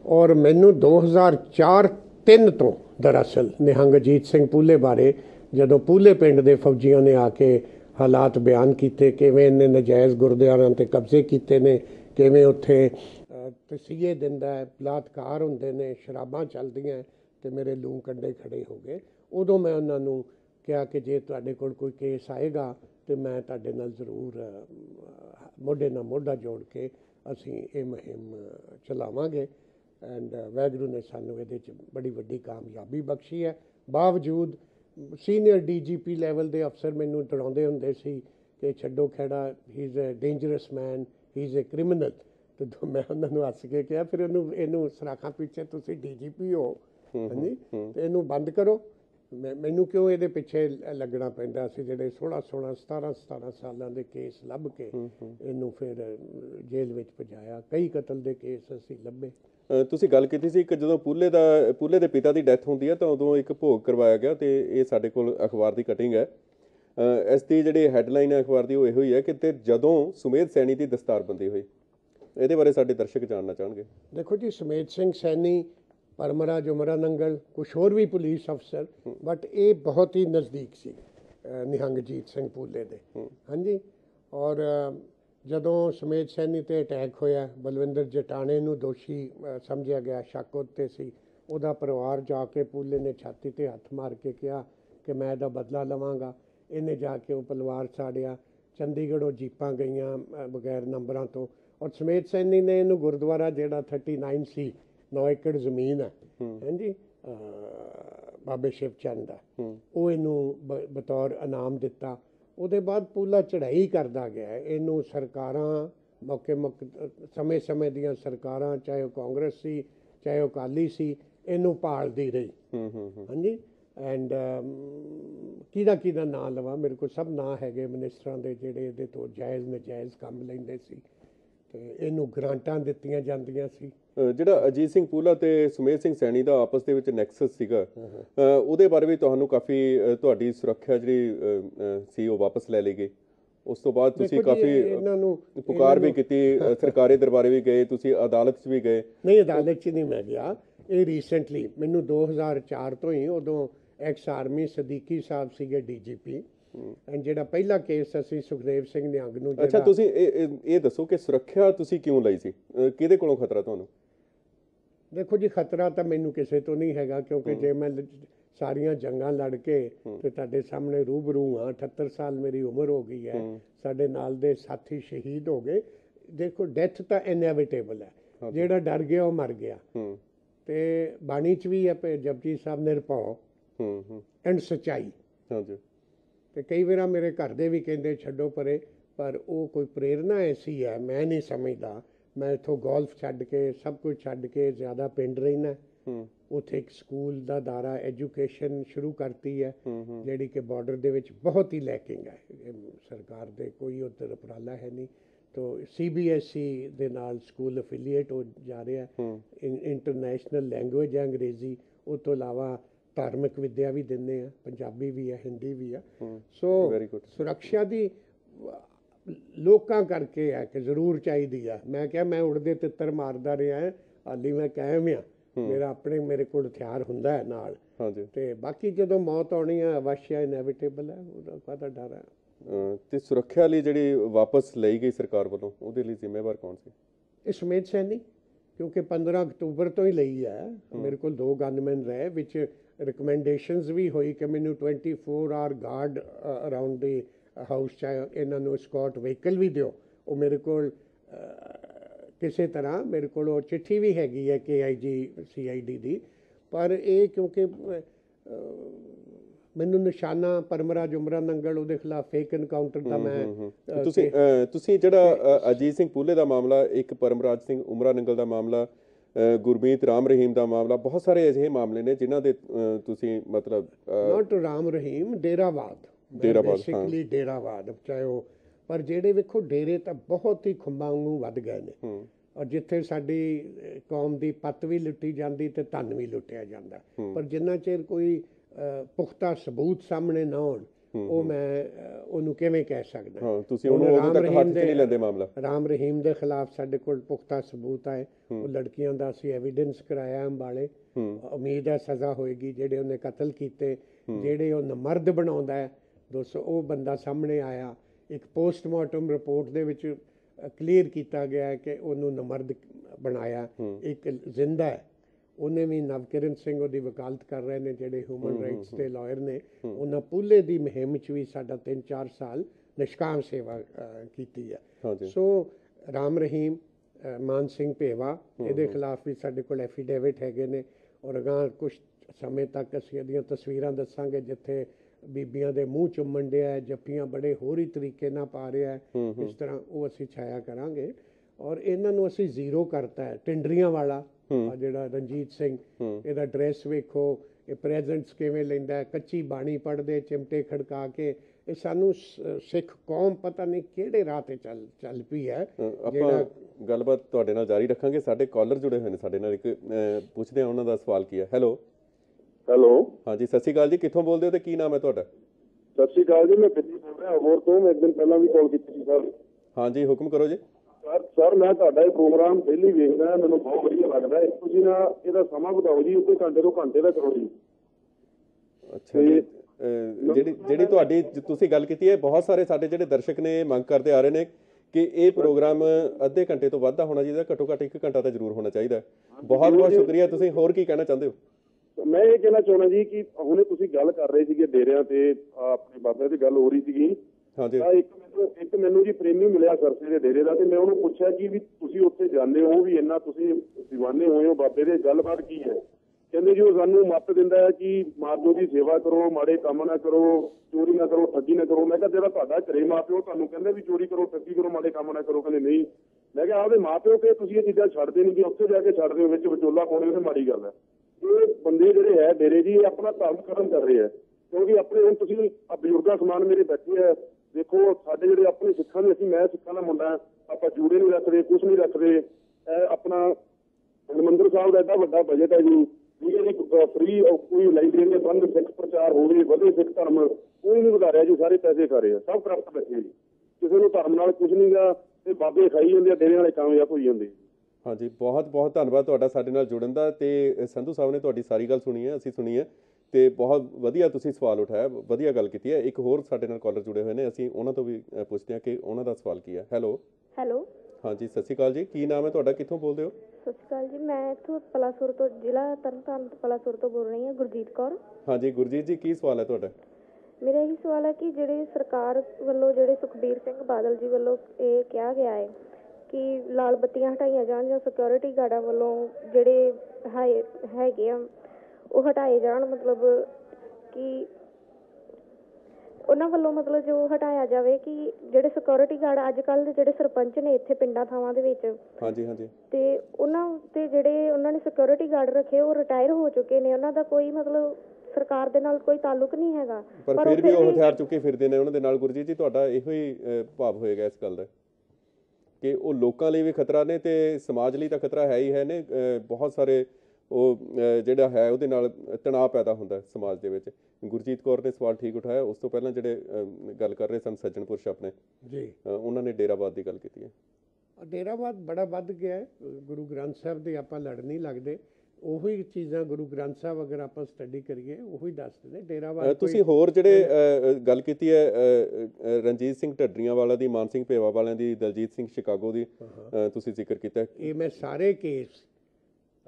Speaker 2: ਔਰ ਮੈਨੂੰ 2004 3 ਤੋਂ ਦਰਅਸਲ ਨਿਹੰਗਜੀਤ ਸਿੰਘ ਪੂਲੇ ਬਾਰੇ ਜਦੋਂ ਪੂਲੇ ਪਿੰਡ ਦੇ ਫੌਜੀਆਂ ਨੇ ਆ ਕੇ ਹਾਲਾਤ ਬਿਆਨ ਕੀਤੇ ਕਿਵੇਂ ਇਹਨੇ ਨਜਾਇਜ਼ ਗੁਰਦੁਆਰਿਆਂ ਤੇ ਕਬਜ਼ੇ ਕੀਤੇ ਨੇ ਕਿਵੇਂ ਉੱਥੇ ਅ, ਤਸੀਹੇ ਦਿੰਦਾ ਹੈ ਬਲਾਤਕਾਰ ਹੁੰਦੇ ਨੇ ਸ਼ਰਾਬਾਂ ਚੱਲਦੀਆਂ ਹੈ, ਤੇ ਮੇਰੇ ਲੂੰ ਕੰਡੇ ਖੜੇ ਹੋ ਗਏ। ਉਦੋਂ ਮੈਂ ਉਹਨਾਂ ਨੂੰ ਕਿਹਾ ਕਿ ਜੇ ਤੁਹਾਡੇ ਕੋਲ ਕੋਈ ਕੇਸ ਆਏਗਾ ਤੇ ਮੈਂ ਤੁਹਾਡੇ ਨਾਲ ਜ਼ਰੂਰ ਮੋਢੇ ਨਾਲ ਮੋਢਾ ਜੋੜ ਕੇ ਅਸੀਂ ਇਹ ਮੁਹਿੰਮ ਚਲਾਵਾਂਗੇ। ਐਂਡ ਵੈਗਰੂ ਨੇ ਸਾਨੂੰ ਇਹਦੇ ਚ ਬੜੀ ਵੱਡੀ ਕਾਮਯਾਬੀ ਬਖਸ਼ੀ ਹੈ। ਬਾਵਜੂਦ ਸੀਨੀਅਰ ਡੀਜੀਪੀ ਲੈਵਲ ਦੇ ਅਫਸਰ ਮੈਨੂੰ ਡਰਾਉਂਦੇ ਹੁੰਦੇ ਸੀ ਕਿ ਛੱਡੋ Khera he is a dangerous man he is a criminal ਤੇ ਮੈਂ ਉਹਨਾਂ ਨੂੰ ਹੱਸ ਕੇ ਕਿਹਾ ਫਿਰ ਇਹਨੂੰ ਇਹਨੂੰ ਸਰਾਖਾਂ ਪਿੱਛੇ ਤੁਸੀਂ ਡੀਜੀਪੀ ਹੋ। ਹਾਂਜੀ? ਤੇ ਇਹਨੂੰ ਬੰਦ ਕਰੋ। ਮੈਨੂੰ ਕਿਉਂ ਇਹਦੇ ਪਿੱਛੇ ਲੱਗਣਾ ਪੈਂਦਾ ਸੀ ਜਿਹੜੇ 16 16 17 17 ਸਾਲਾਂ ਦੇ ਕੇਸ ਲੱਭ ਕੇ ਇਹਨੂੰ ਫਿਰ ਜੇਲ੍ਹ ਵਿੱਚ ਭਜਾਇਆ। ਕਈ ਕਤਲ ਦੇ ਕੇਸ ਅਸੀਂ ਲੱਭੇ।
Speaker 1: ਤੁਸੀਂ ਗੱਲ ਕੀਤੀ ਸੀ ਕਿ ਜਦੋਂ ਪੂਲੇ ਦਾ ਪੂਲੇ ਦੇ ਪਿਤਾ ਦੀ ਡੈਥ ਹੁੰਦੀ ਹੈ ਤਾਂ ਉਦੋਂ ਇੱਕ ਭੋਗ ਕਰਵਾਇਆ ਗਿਆ ਤੇ ਇਹ ਸਾਡੇ ਕੋਲ ਅਖਬਾਰ ਦੀ ਕਟਿੰਗ ਹੈ। ਇਸ ਦੀ ਜਿਹੜੀ ਹੈਡਲਾਈਨ ਹੈ ਅਖਬਾਰ ਦੀ ਉਹ ਇਹੋ ਹੀ ਹੈ ਕਿ ਤੇ ਜਦੋਂ ਸੁਮੇਧ ਸੈਣੀ ਦੀ ਦਸਤਾਰਬੰਦੀ ਹੋਈ ਇਹਦੇ ਬਾਰੇ ਸਾਡੇ ਦਰਸ਼ਕ ਜਾਣਨਾ ਚਾਹਣਗੇ।
Speaker 2: ਦੇਖੋ ਜੀ ਸਮੇਤ ਸਿੰਘ ਸੈਣੀ ਪਰਮਰਾ ਜੁਮਰਾ ਨੰਗਲ ਕੁਝ ਹੋਰ ਵੀ ਪੁਲਿਸ ਅਫਸਰ ਬਟ ਇਹ ਬਹੁਤ ਹੀ ਨਜ਼ਦੀਕ ਸੀ ਨਿਹੰਗਜੀਤ ਸਿੰਘ ਪੂਲੇ ਦੇ। ਹਾਂਜੀ? ਔਰ ਜਦੋਂ ਸਮੇਤ ਸੈਣੀ ਤੇ ਅਟੈਕ ਹੋਇਆ ਬਲਵਿੰਦਰ ਜਟਾਣੇ ਨੂੰ ਦੋਸ਼ੀ ਸਮਝਿਆ ਗਿਆ ਸ਼ੱਕ ਉੱਤੇ ਸੀ। ਉਹਦਾ ਪਰਿਵਾਰ ਜਾ ਕੇ ਪੂਲੇ ਨੇ ਛਾਤੀ ਤੇ ਹੱਥ ਮਾਰ ਕੇ ਕਿਹਾ ਕਿ ਮੈਂ ਇਹਦਾ ਬਦਲਾ ਲਵਾਂਗਾ। ਇਹਨੇ ਜਾ ਕੇ ਉਹ ਪਰਿਵਾਰ ਸਾੜਿਆ। ਚੰਡੀਗੜ੍ਹੋਂ ਜੀਪਾਂ ਗਈਆਂ ਬਗੈਰ ਨੰਬਰਾਂ ਤੋਂ। ਔਰ ਸਮੇਤ ਸੈਣੀ ਨੇ ਇਹਨੂੰ ਗੁਰਦੁਆਰਾ ਜਿਹੜਾ 39 ਸੀ 9 ਏਕੜ ਜ਼ਮੀਨ ਹੈ। ਹਾਂਜੀ ਬਾਬੇ ਸ਼ਿਵ ਚੰਦ ਦਾ ਉਹ ਇਹਨੂੰ ਬਤੌਰ ਇਨਾਮ ਦਿੱਤਾ। ਉਹਦੇ ਬਾਅਦ ਪੂਲਾ ਚੜ੍ਹਾਈ ਕਰਦਾ ਗਿਆ ਇਹਨੂੰ ਸਰਕਾਰਾਂ ਮੌਕੇ ਮੌਕੇ ਸਮੇਂ-ਸਮੇਂ ਦੀਆਂ ਸਰਕਾਰਾਂ ਚਾਹੇ ਉਹ ਕਾਂਗਰਸ ਸੀ ਚਾਹੇ ਉਹ ਅਕਾਲੀ ਸੀ ਇਹਨੂੰ ਭਾਲਦੀ ਰਹੀ। ਹਾਂਜੀ? ਐਂਡ ਕਿਹਦਾ ਕਿਹਦਾ ਨਾਂ ਲਵਾਂ? ਮੇਰੇ ਕੋਲ ਸਭ ਨਾਂ ਹੈਗੇ ਮਿਨਿਸਟਰਾਂ ਦੇ ਜਿਹੜੇ ਇਹਦੇ ਤੋਂ ਜਾਇਜ਼ ਨਜਾਇਜ਼ ਕੰਮ ਲੈਂਦੇ ਸੀ। ਤੇ ਇਹਨੂੰ ਗ੍ਰਾਂਟਾਂ ਦਿੱਤੀਆਂ ਜਾਂਦੀਆਂ ਸੀ।
Speaker 1: ਜਿਹੜਾ ਅਜੀਤ ਸਿੰਘ ਪੂਲਾ ਤੇ ਸੁਮੇਧ ਸਿੰਘ ਸੈਣੀ ਦਾ ਆਪਸ ਦੇ ਵਿੱਚ ਨੈਕਸਸ ਸੀਗਾ ਉਹਦੇ ਬਾਰੇ ਵੀ ਤੁਹਾਨੂੰ ਕਾਫੀ ਤੁਹਾਡੀ ਸੁਰੱਖਿਆ ਜਿਹੜੀ ਸੀ ਉਹ ਵਾਪਸ ਲੈ ਲਈ ਗਈ। ਉਸ ਤੋਂ ਬਾਅਦ ਤੁਸੀਂ ਕਾਫੀ
Speaker 2: ਇਹਨਾਂ ਨੂੰ
Speaker 1: ਪੁਕਾਰ ਵੀ ਕੀਤੀ ਸਰਕਾਰੀ ਦਰਬਾਰੇ ਵੀ ਗਏ ਤੁਸੀਂ ਅਦਾਲਤ 'ਚ ਵੀ ਗਏ।
Speaker 2: ਨਹੀਂ ਅਦਾਲਤ 'ਚ ਨਹੀਂ ਮੈਂ ਗਿਆ। ਇਹ ਰੀਸੈਂਟਲੀ ਮੈਨੂੰ 2004 ਤੋਂ ਹੀ ਉਦੋਂ ਐਕਸ ਆਰਮੀ ਸਦੀਕੀ ਸਾਹਿਬ ਸੀਗੇ ਡੀਜੀਪੀ ਜਿਹੜਾ ਪਹਿਲਾ ਕੇਸ ਅਸੀਂ ਸੁਖਦੇਵ ਸਿੰਘ ਨਿਹੰਗ ਨੂੰ
Speaker 1: ਅੱਛਾ ਤੁਸੀਂ ਇਹ ਇਹ- ਦੱਸੋ ਕਿ ਸੁਰੱਖਿਆ ਤੁਸੀਂ ਕਿਉਂ ਲਈ ਸੀ? ਕਿਹਦੇ ਕੋਲੋਂ ਖਤਰਾ ਤੁਹਾਨੂੰ?
Speaker 2: ਦੇਖੋ ਜੀ ਖਤਰਾ ਤਾਂ ਮੈਨੂੰ ਕਿਸੇ ਤੋਂ ਨਹੀਂ ਹੈਗਾ ਕਿਉਂਕਿ ਜੇ ਮੈਂ ਸਾਰੀਆਂ ਜੰਗਾਂ ਲੜ ਕੇ ਤੇ ਤੁਹਾਡੇ ਸਾਹਮਣੇ ਰੂਬਰੂ ਹਾਂ 78 ਸਾਲ ਮੇਰੀ ਉਮਰ ਹੋ ਗਈ ਹੈ ਸਾਡੇ ਨਾਲ ਦੇ ਸਾਥੀ ਸ਼ਹੀਦ ਹੋ ਗਏ। ਦੇਖੋ ਡੈਥ ਤਾਂ ਇਨਐਵਿਟੇਬਲ ਹੈ। ਜਿਹੜਾ ਡਰ ਗਿਆ ਉਹ ਮਰ ਗਿਆ। ਤੇ ਬਾਣੀ ਚ ਵੀ ਹੈ ਜਪਜੀ ਸਾਹਿਬ ਨਿਰਭਉ
Speaker 1: ਹੂੰ ਹੂੰ।
Speaker 2: ਐਂਡ ਸਚਾਈ।
Speaker 1: ਹਾਂਜੀ।
Speaker 2: ਤੇ ਕਈ ਵਾਰ ਮੇਰੇ ਘਰ ਦੇ ਵੀ ਕਹਿੰਦੇ ਛੱਡੋ ਪਰੇ। ਪਰ ਉਹ ਕੋਈ ਪ੍ਰੇਰਣਾ ਐਸੀ ਹੈ ਮੈਂ ਨਹੀਂ ਸਮਝਦਾ। ਮੈਂ ਇਥੋਂ ਗੋਲਫ ਛੱਡ ਕੇ ਸਭ ਕੁਝ ਛੱਡ ਕੇ ਜ਼ਿਆਦਾ ਪਿੰਡ ਰਹਿਣਾ ਉੱਥੇ ਇੱਕ ਸਕੂਲ ਦਾ ਦਾਰਾ ਐਜੂਕੇਸ਼ਨ ਸ਼ੁਰੂ ਕਰਤੀ ਹੈ ਜਿਹੜੀ ਕਿ ਬਾਰਡਰ ਦੇ ਵਿੱਚ ਬਹੁਤ ਹੀ ਲੈਕਿੰਗ ਹੈ। ਸਰਕਾਰ ਦੇ ਕੋਈ ਉੱਧਰ ਉਪਰਾਲਾ ਹੈ ਨਹੀਂ। ਤੋ ਸੀਬੀਐਸਈ E ਦੇ ਨਾਲ ਸਕੂਲ ਅਫੀਲੀਏਟ ਹੋ ਜਾ ਰਿਹਾ ਹੈ। ਇੰਟਰਨੈਸ਼ਨਲ ਲੈਂਗੁਏਜ ਹੈ ਅੰਗਰੇਜ਼ੀ। ਉਹ ਤੋਂ ਇਲਾਵਾ ਧਾਰਮਿਕ ਵਿਦਿਆ ਵੀ ਦਿੰਦੇ ਆ ਪੰਜਾਬੀ ਵੀ ਹੈ ਹਿੰਦੀ ਵੀ ਆ। ਸੋ. ਸੁਰੱਖਿਆ ਦੀ ਲੋਕਾਂ ਕਰਕੇ ਹੈ ਕਿ ਜ਼ਰੂਰ ਚਾਹੀਦੀ ਆ। ਮੈਂ ਕਿਹਾ ਮੈਂ ਉੜਦੇ ਤਿੱਤਰ ਮਾਰਦਾ ਰਿਹਾ ਹਾਲੀ ਮੈਂ ਕਾਇਮ ਆ। ਮੇਰਾ ਆਪਣੇ ਮੇਰੇ ਕੋਲ ਹਥਿਆਰ ਹੁੰਦਾ ਹੈ ਨਾਲ।
Speaker 1: ਹਾਂਜੀ।
Speaker 2: ਤੇ ਬਾਕੀ ਜਦੋਂ ਮੌਤ ਆਉਣੀ ਹੈ ਅਵਸ਼ਯ ਇਨਐਵਿਟੇਬਲ ਹੈ ਉਹਦਾ ਕਾਹਦਾ ਡਰ ਹੈ
Speaker 1: ਤੇ ਸੁਰੱਖਿਆ ਲਈ ਜਿਹੜੀ ਵਾਪਸ ਲਈ ਗਈ ਸਰਕਾਰ ਵੱਲੋਂ ਉਹਦੇ ਲਈ ਜ਼ਿੰਮੇਵਾਰ ਕੌਣ ਸੀ?
Speaker 2: ਇਹ ਸੁਮੇਧ ਸੈਣੀ। ਕਿਉਂਕਿ 15 ਅਕਤੂਬਰ ਤੋਂ ਹੀ ਲਈ ਹੈ। ਮੇਰੇ ਕੋਲ ਦੋ ਗਨਮੈਨ ਰਹੇ ਵਿੱਚ ਰეკਮੈਂਡੇਸ਼ਨਸ ਵੀ ਹੋਈ ਕਿ ਮੈਨੂੰ 24 are guard around the house ਚਾਹੇ ਇਹਨਾਂ ਨੂੰ ਸਕਾਟ ਵਹੀਕਲ ਵੀ ਦਿਓ। ਉਹ ਮੇਰੇ ਕੋਲ ਕਿਸੇ ਤਰ੍ਹਾਂ ਮੇਰੇ ਕੋਲ ਉਹ ਚਿੱਠੀ ਵੀ ਹੈਗੀ ਹੈ ਕਿ ਆਈਜੀ ਸੀਆਈਡੀ ਦੀ। ਪਰ ਇਹ ਕਿਉਂਕਿ ਮੈਨੂੰ ਨਿਸ਼ਾਨਾ ਪਰਮਰਾ ਜੁਮਰਾ ਨੰਗਲ ਉਹਦੇ ਖਿਲਾਫ ਫੇਕ ਐਨਕਾਊਂਟਰ ਦਾ ਮੈਂ
Speaker 1: ਤੁਸੀਂ ਤੁਸੀਂ ਜਿਹੜਾ ਅਜੀਤ ਸਿੰਘ ਪੂਲੇ ਦਾ ਮਾਮਲਾ ਇੱਕ ਪਰਮਰਾਜ ਸਿੰਘ ਉਮਰਾ ਨੰਗਲ ਦਾ ਮਾਮਲਾ ਗੁਰਮੀਤ ਰਾਮ ਰਹੀਮ ਦਾ ਮਾਮਲਾ ਬਹੁਤ ਸਾਰੇ ਅਜਿਹੇ ਮਾਮਲੇ ਨੇ ਜਿਨ੍ਹਾਂ ਦੇ ਤੁਸੀਂ ਮਤਲਬ
Speaker 2: ਨਾਟ ਰਾਮ ਰਹੀਮ ਡੇਰਾਵਾਦ। ਬੇਸਿਕਲੀ ਡੇਰਾਵਾਦ ਚਾਹੇ ਉਹ ਪਰ ਜਿਹੜੇ ਵੇਖੋ ਡੇਰੇ ਤਾਂ ਬਹੁਤ ਹੀ ਖੰਭਾਂ ਵਾਂਗੂ ਵੱਧ ਗਏ ਨੇ। ਔਰ ਜਿੱਥੇ ਸਾਡੀ ਕੌਮ ਦੀ ਪੱਤ ਵੀ ਲੁੱਟੀ ਜਾਂਦੀ ਤੇ ਧਨ ਵੀ ਲੁੱਟਿਆ ਜਾਂਦਾ। ਪਰ ਜਿੰਨਾ ਚਿਰ ਕੋਈ ਪੁਖਤਾ ਸਬੂਤ ਸਾਹਮਣੇ ਨਾ ਹੋਣ ਉਹ ਮੈਂ ਉਹਨੂੰ ਕਿਵੇਂ ਕਹਿ ਸਕਦਾ?
Speaker 1: ਹਾਂ ਤੁਸੀਂ ਉਹਨੂੰ ਉਦੋਂ ਤੱਕ ਹੱਥ 'ਚ ਨਹੀਂ ਲੈਂਦੇ ਮਾਮਲਾ।
Speaker 2: ਰਾਮ ਰਹੀਮ ਦੇ ਖਿਲਾਫ ਸਾਡੇ ਕੋਲ ਪੁਖਤਾ ਸਬੂਤ ਆਏ। ਉਹ ਲੜਕੀਆਂ ਦਾ ਅਸੀਂ ਐਵੀਡੈਂਸ ਕਰਾਇਆ ਅੰਬਾਲੇ। ਉਮੀਦ ਹੈ ਸਜ਼ਾ ਹੋਏਗੀ ਜਿਹੜੇ ਉਹਨੇ ਕਤਲ ਕੀਤੇ ਜਿਹੜੇ ਉਹ ਨਮਰਦ ਬਣਾਉਂਦਾ ਹੈ। ਦੋਸਤੋ ਉਹ ਬੰਦਾ ਸਾਹਮਣੇ ਆਇਆ। ਇੱਕ ਪੋਸਟਮਾਰਟਮ ਰਿਪੋਰਟ ਦੇ ਵਿੱਚ ਕਲੀਅਰ ਕੀਤਾ ਗਿਆ ਕਿ ਉਹਨੂੰ ਨਮਰਦ ਬਣਾਇਆ। ਇੱਕ ਜ਼ਿੰਦਾ ਹੈ। ਉਹਨੇ ਵੀ ਨਵਕਿਰਨ ਸਿੰਘ ਉਹਦੀ ਵਕਾਲਤ ਕਰ ਰਹੇ ਨੇ ਜਿਹੜੇ ਹਿਊਮਨ ਰਾਈਟਸ ਦੇ ਲਾਇਰ ਨੇ। ਉਹਨਾਂ ਪੁੱਲੇ ਦੀ ਮੁਹਿੰਮ 'ਚ ਵੀ ਸਾਡਾ 3-4 ਸਾਲ ਨਿਸ਼ਕਾਮ ਸੇਵਾ ਕੀਤੀ ਹੈ ਸੋ ਰਾਮ ਰਹੀਮ ਮਾਨ ਸਿੰਘ ਭੇਵਾ ਇਹਦੇ ਖਿਲਾਫ ਵੀ ਸਾਡੇ ਕੋਲ ਐਫੀਡੇਵਿਟ ਹੈਗੇ ਨੇ। ਔਰ ਅਗਾਂਹ ਕੁਝ ਸਮੇਂ ਤੱਕ ਅਸੀਂ ਇਹਦੀਆਂ ਤਸਵੀਰਾਂ ਦੱਸਾਂਗੇ ਜਿੱਥੇ ਬੀਬੀਆਂ ਦੇ ਮੂੰਹ ਚੁੰਮਣ ਡਿਆ ਜੱਫੀਆਂ ਬੜੇ ਹੋਰ ਹੀ ਤਰੀਕੇ ਨਾਲ ਪਾ ਰਿਹਾ ਹੈ। ਇਸ ਤਰ੍ਹਾਂ ਉਹ ਅਸੀਂ ਛਾਇਆ ਕਰਾਂਗੇ। ਔਰ ਇਹਨਾਂ ਨੂੰ ਅਸੀਂ ਜ਼ੀਰੋ ਕਰਤਾ ਹੈ ਟਿੰਡਰੀਆਂ ਵਾਲਾ ਆਹ ਜਿਹੜਾ ਰਣਜੀਤ ਸਿੰਘ ਇਹਦਾ ਡਰੈਸ ਵੇਖੋ ਇਹ ਪ੍ਰੈਜ਼ੈਂਟਸ ਕਿਵੇਂ ਲੈਂਦਾ ਕੱਚੀ ਬਾਣੀ ਪੜਦੇ ਚਿਮਟੇ ਖੜਕਾ ਕੇ ਇਹ ਸਾਨੂੰ ਸਿੱਖ ਕੌਮ ਪਤਾ ਨਹੀਂ ਕਿਹੜੇ ਰਾਹ ਤੇ ਚੱਲ ਚੱਲ ਪਈ ਹੈ
Speaker 1: ਆਪਾਂ ਗੱਲਬਾਤ ਤੁਹਾਡੇ ਨਾਲ ਜਾਰੀ ਰੱਖਾਂਗੇ ਸਾਡੇ ਕਾਲਰ ਜੁੜੇ ਹੋਏ ਨੇ ਸਾਡੇ ਨਾਲ ਇੱਕ ਪੁੱਛਦੇ ਆ ਉਹਨਾਂ ਦਾ ਸਵਾਲ ਕੀ ਹੈ। ਹੈਲੋ
Speaker 3: ਹੈਲੋ
Speaker 1: ਹਾਂਜੀ ਸਤਿ ਸ਼੍ਰੀ ਅਕਾਲ ਜੀ ਕਿੱਥੋਂ ਬੋਲਦੇ ਹੋ ਤੇ ਕੀ ਨਾਮ ਹੈ ਤੁਹਾਡਾ?
Speaker 3: ਸਤਿ ਸ਼੍ਰੀ ਅਕਾਲ ਜੀ ਮੈਂ ਦਿੱਲੀ ਬੋਲ ਰਿਹਾ ਹੋਰ ਤੋਂ ਮੈਂ ਇੱਕ ਦਿਨ ਪਹਿਲਾਂ ਵੀ ਕਾਲ ਕੀਤੀ ਸੀ ਸਰ
Speaker 1: ਹਾਂਜੀ ਹੁਕਮ ਕਰੋ ਜੀ।
Speaker 3: ਸਰ ਸਰ ਮੈਂ ਤੁਹਾਡਾ ਇਹ ਪ੍ਰੋਗਰਾਮ ਡੇਲੀ ਵੇਖਦਾ ਮੈਨੂੰ ਬਹੁਤ ਵਧੀਆ ਲੱਗਦਾ ਹੈ। ਤੁਸੀਂ ਨਾ ਇਹਦਾ ਸਮਾਂ ਵਧਾਓ ਜੀ ਉੱਤੇ ਘੰਟੇ ਤੋਂ ਘੰਟੇ ਦਾ ਕਰੋ ਜੀ।
Speaker 1: ਅੱਛਾ ਜੀ ਜਿਹੜੀ ਜਿਹੜੀ ਤੁਹਾਡੀ ਤੁਸੀਂ ਗੱਲ ਕੀਤੀ ਹੈ ਬਹੁਤ ਸਾਰੇ ਸਾਡੇ ਜਿਹੜੇ ਦਰਸ਼ਕ ਨੇ ਮੰਗ ਕਰਦੇ ਆ ਰਹੇ ਨੇ ਕਿ ਇਹ ਪ੍ਰੋਗਰਾਮ ਅੱਧੇ ਘੰਟੇ ਤੋਂ ਵੱਧ ਦਾ ਹੋਣਾ ਚਾਹੀਦਾ ਘੱਟੋ ਘੱਟ 1 ਘੰਟਾ ਤਾਂ ਜ਼ਰੂਰ ਹੋਣਾ ਚਾਹੀਦਾ। ਬਹੁਤ ਬਹੁਤ ਸ਼ੁਕਰੀਆ ਤੁਸੀਂ ਹੋਰ ਕੀ ਕਹਿਣਾ ਚਾਹੁੰਦੇ ਹੋ?
Speaker 3: ਮੈਂ ਇਹ ਕਹਿਣਾ ਚਾਹੁੰਦਾ ਜੀ ਕਿ ਹੁਣੇ ਤੁਸੀਂ ਗੱਲ ਕਰ ਰਹੇ ਸੀਗੇ ਡੇਰਿਆਂ ਤੇ ਆਪਣੇ ਬਾਬੇ ਦੀ ਗੱਲ ਹੋ ਰਹੀ ਸੀਗੀ।
Speaker 1: ਹਾਂਜੀ।
Speaker 3: ਤਾਂ ਇੱਕ ਮੈਨੂੰ ਇੱਕ ਮੈਨੂੰ ਜੀ ਪ੍ਰੇਮੀ ਮਿਲਿਆ ਸਰਸੇ ਦੇ ਡੇਰੇ ਦਾ ਤੇ ਮੈਂ ਉਹਨੂੰ ਪੁੱਛਿਆ ਕਿ ਵੀ ਤੁਸੀਂ ਉੱਥੇ ਜਾਂਦੇ ਹੋ ਵੀ ਇੰਨਾ ਤੁਸੀਂ دیਵਾਨੇ ਹੋਏ ਹੋ, ਬਾਬੇ ਦੇ ਗੱਲਬਾਤ ਕੀ ਹੈ? ਕਹਿੰਦੇ ਜੀ ਉਹ ਸਾਨੂੰ ਮੱਤ ਦਿੰਦਾ ਹੈ ਕਿ ਮਾਪਿਓ ਦੀ ਸੇਵਾ ਕਰੋ, ਮਾੜੇ ਕੰਮ ਨਾ ਕਰੋ, ਚੋਰੀ ਨਾ ਕਰੋ, ਠੱਗੀ ਨਾ ਕਰੋ। ਮੈਂ ਕਿਹਾ ਜਿਹੜਾ ਤੁਹਾਡਾ ਘਰੇ ਮਾਪਿਓ ਤੁਹਾਨੂੰ ਕਹਿੰਦੇ ਵੀ ਚੋਰੀ ਕਰੋ, ਠੱਗੀ ਕਰੋ, ਮਾੜੇ ਕੰਮ ਨਾ ਕਰੋ। ਕਹਿੰਦੇ, ਨਹੀਂ। ਮੈਂ ਕਿਹਾ ਆਪਦੇ ਮਾਪਿਓ ਕਿ ਤੁਸੀਂ ਇਹ ਚੀਜ਼ਾਂ ਛੱਡਦੇ ਨਹੀਂ ਕਿ ਉੱਥੇ ਜਾ ਕੇ ਛੱਡਦੇ ਹੋ, ਵਿੱਚ ਵਿਚੋਲਾ ਪਾਉਣੇ ਤੇ ਮਾੜੀ ਗੱਲ ਹੈ। ਇਹ ਬੰਦੇ ਜਿਹੜੇ ਹੈ ਡੇਰੇ ਜੀ, ਇਹ ਆਪਣਾ ਧਰਮ ਖਤਮ ਕਰ ਰਹੇ ਹੈ। ਕਿਉਂਕਿ ਆਪਣੇ ਹੁਣ ਤੁਸੀਂ ਆ ਬਜ਼ੁਰਗਾਂ ਸਮਾਨ ਮੇਰੇ ਬੈਠੇ ਹੈ। ਦੇਖੋ, ਸਾਡੇ ਜਿਹੜੇ ਆਪਣੇ ਸਿੱਖਾਂ ਦੇ ਅਸੀਂ ਮੈਂ ਸਿੱਖਾਂ ਦਾ ਮੁੰਡਾ ਆਪਾਂ ਜੂੜੇ ਨਹੀਂ ਰੱਖਦੇ ਕੁਝ ਨਹੀਂ ਰੱਖਦੇ। ਆਪਣਾ ਹਰਿਮੰਦਰ ਸਾਹਿਬ ਦਾ ਏਡਾ ਵੱਡਾ ਬਜਟ ਹੈ ਜੀ। ਠੀਕ ਹੈ ਫ੍ਰੀ ਕੋਈ ਲਾਇਬ੍ਰੇਰੀ ਬੰਦ ਸਿੱਖ ਪ੍ਰਚਾਰ ਹੋਵੇ, ਵਧੇ ਸਿੱਖ ਧਰਮ, ਕੋਈ ਨਹੀਂ ਵਧਾ ਰਿਹਾ ਜੀ, ਸਾਰੇ ਪੈਸੇ ਖਾ ਰਹੇ ਆ, ਸਭ ਕਰਪਟ ਬੈਠੇ ਜੀ। ਕਿਸੇ ਨੂੰ ਧਰਮ ਨਾਲ ਕੁਝ ਨਹੀਂਗਾ ਤੇ ਬਾਬੇ ਖਾਈ ਜਾਂਦੇ ਆ ਡੇਰੇ ਵਾਲੇ ਕਾਮਯਾਬ ਹੋਈ ਜਾਂਦੇ
Speaker 1: ਹਾਂਜੀ ਬਹੁਤ ਬਹੁਤ ਧੰਨਵਾਦ ਤੁਹਾਡਾ ਸਾਡੇ ਨਾਲ ਜੁੜਨ ਦਾ, ਤੇ ਸੰਧੂ ਸਾਹਿਬ ਨੇ ਤੁਹਾਡੀ ਸਾਰੀ ਗੱਲ ਸੁਣੀ ਹੈ, ਅਸੀਂ ਸੁਣੀ ਹੈ। ਤੇ ਬਹੁਤ ਵਧੀਆ ਤੁਸੀਂ ਸਵਾਲ ਉਠਾਇਆ ਵਧੀਆ ਗੱਲ ਕੀਤੀ ਹੈ। ਇੱਕ ਹੋਰ ਸਾਡੇ ਨਾਲ ਕਾਲਰ ਜੁੜੇ ਹੋਏ ਨੇ ਅਸੀਂ ਉਹਨਾਂ ਤੋਂ ਵੀ ਪੁੱਛਦੇ ਹਾਂ ਕਿ ਉਹਨਾਂ ਦਾ ਸਵਾਲ ਕੀ ਹੈ। ਹੈਲੋ
Speaker 4: ਹੈਲੋ
Speaker 1: ਹਾਂਜੀ ਸਤਿ ਸ਼੍ਰੀ ਅਕਾਲ ਜੀ। ਕੀ ਨਾਮ ਹੈ ਤੁਹਾਡਾ? ਕਿੱਥੋਂ ਬੋਲਦੇ ਹੋ?
Speaker 4: ਸਤਿ ਸ਼੍ਰੀ ਅਕਾਲ ਜੀ ਮੈਂ ਇੱਥੋਂ ਪਲਾਸੁਰ ਤੋਂ ਜ਼ਿਲ੍ਹਾ ਤਰਨਤਾਰਨ ਤੋਂ ਪਲਾਸੁਰ ਤੋਂ ਬੋਲ ਰਹੀ ਹਾਂ ਗੁਰਜੀਤ ਕੌਰ।
Speaker 1: ਹਾਂਜੀ ਗੁਰਜੀਤ ਜੀ ਕੀ ਸਵਾਲ ਹੈ ਤੁਹਾਡਾ?
Speaker 4: ਮੇਰਾ ਇਹੀ ਸਵਾਲ ਹੈ ਕਿ ਜਿਹੜੇ ਸਰਕਾਰ ਵੱਲੋਂ ਜਿਹੜੇ ਸੁਖਬੀਰ ਸਿੰਘ ਬਾਦਲ ਜੀ ਵੱਲੋਂ ਇਹ ਕਿਹਾ ਗਿਆ ਹੈ ਕਿ ਲਾਲ ਬੱਤੀਆਂ ਹਟਾਈਆਂ ਜਾਣ ਜਾਂ ਸਿਕਿਉਰਿਟੀ ਗਾਰਡਾਂ ਵੱਲੋਂ ਜਿਹੜੇ ਹੈਗੇ ਆ ਉਹ ਹਟਾਏ ਜਾਣ ਮਤਲਬ ਕਿ ਉਹਨਾਂ ਵੱਲੋਂ ਮਤਲਬ ਜੋ ਹਟਾਇਆ ਜਾਵੇ ਕਿ ਜਿਹੜੇ ਸਿਕਿਉਰਿਟੀ ਗਾਰਡ ਅੱਜ ਕੱਲ੍ਹ ਦੇ ਜਿਹੜੇ ਸਰਪੰਚ ਨੇ ਇੱਥੇ ਪਿੰਡਾਂ ਥਾਵਾਂ ਦੇ ਵਿੱਚ
Speaker 1: ਹਾਂਜੀ ਹਾਂਜੀ।
Speaker 4: ਤੇ ਉਹਨਾਂ ਤੇ ਜਿਹੜੇ ਉਹਨਾਂ ਨੇ ਸਿਕਿਉਰਿਟੀ ਗਾਰਡ ਰੱਖੇ ਉਹ ਰਿਟਾਇਰ ਹੋ ਚੁੱਕੇ ਨੇ। ਉਹਨਾਂ ਦਾ ਕੋਈ ਮਤਲਬ ਸਰਕਾਰ ਦੇ ਨਾਲ ਕੋਈ ਤਾਲੁਕ ਨਹੀਂ ਹੈਗਾ।
Speaker 1: ਪਰ ਫਿਰ ਵੀ ਉਹ ਹਥਿਆਰ ਚੁੱਕੇ ਫਿਰਦੇ ਨੇ ਉਹਨਾਂ ਦੇ ਨਾਲ। ਗੁਰਜੀਤ ਜੀ ਤੁਹਾਡਾ ਇਹੋ ਹੀ ਭਾਵ ਹੋਏਗਾ ਇਸ ਗੱਲ ਦਾ ਕਿ ਉਹ ਲੋਕਾਂ ਲਈ ਵੀ ਖਤਰਾ ਨੇ ਤੇ ਸਮਾਜ ਲਈ ਤਾਂ ਖਤਰਾ ਹੈ ਹੀ ਹੈ ਨੇ। ਬਹੁਤ ਸਾਰੇ ਉਹ ਜਿਹੜਾ ਹੈ ਉਹਦੇ ਨਾਲ ਤਣਾਅ ਪੈਦਾ ਹੁੰਦਾ ਸਮਾਜ ਦੇ ਵਿੱਚ। ਗੁਰਜੀਤ ਕੌਰ ਨੇ ਸਵਾਲ ਠੀਕ ਉਠਾਇਆ। ਉਸ ਤੋਂ ਪਹਿਲਾਂ ਜਿਹੜੇ ਗੱਲ ਕਰ ਰਹੇ ਸਨ ਸੱਜਣ ਪੁਰਸ਼ ਆਪਣੇ
Speaker 2: ਜੀ।
Speaker 1: ਉਹਨਾਂ ਨੇ ਡੇਰਾਬਾਦ ਦੀ ਗੱਲ ਕੀਤੀ ਹੈ।
Speaker 2: ਡੇਰਾਬਾਦ ਬੜਾ ਵੱਧ ਗਿਆ ਹੈ। ਗੁਰੂ ਗ੍ਰੰਥ ਸਾਹਿਬ ਦੇ ਆਪਾਂ ਲੜ ਨਹੀਂ ਲੱਗਦੇ। ਉਹੀ ਚੀਜ਼ਾਂ ਗੁਰੂ ਗ੍ਰੰਥ ਸਾਹਿਬ ਅਗਰ ਆਪਾਂ ਸਟੱਡੀ ਕਰੀਏ ਉਹੀ ਦੱਸਦੇ ਨੇ।
Speaker 1: ਅਹ,
Speaker 2: ਡੇਰਾਬਾਦ
Speaker 1: ਤੁਸੀਂ ਹੋਰ ਜਿਹੜੇ ਗੱਲ ਕੀਤੀ ਹੈ ਰਣਜੀਤ ਸਿੰਘ ਢੱਡਰੀਆਂ ਵਾਲਾ ਦੀ ਮਾਨ ਸਿੰਘ ਭੇਵਾ ਵਾਲਿਆਂ ਦੀ ਦਲਜੀਤ ਸਿੰਘ ਸ਼ਿਕਾਗੋ ਦੀ ਤੁਸੀਂ ਜ਼ਿਕਰ ਕੀਤਾ।
Speaker 2: ਇਹ ਮੈਂ ਸਾਰੇ ਕੇਸ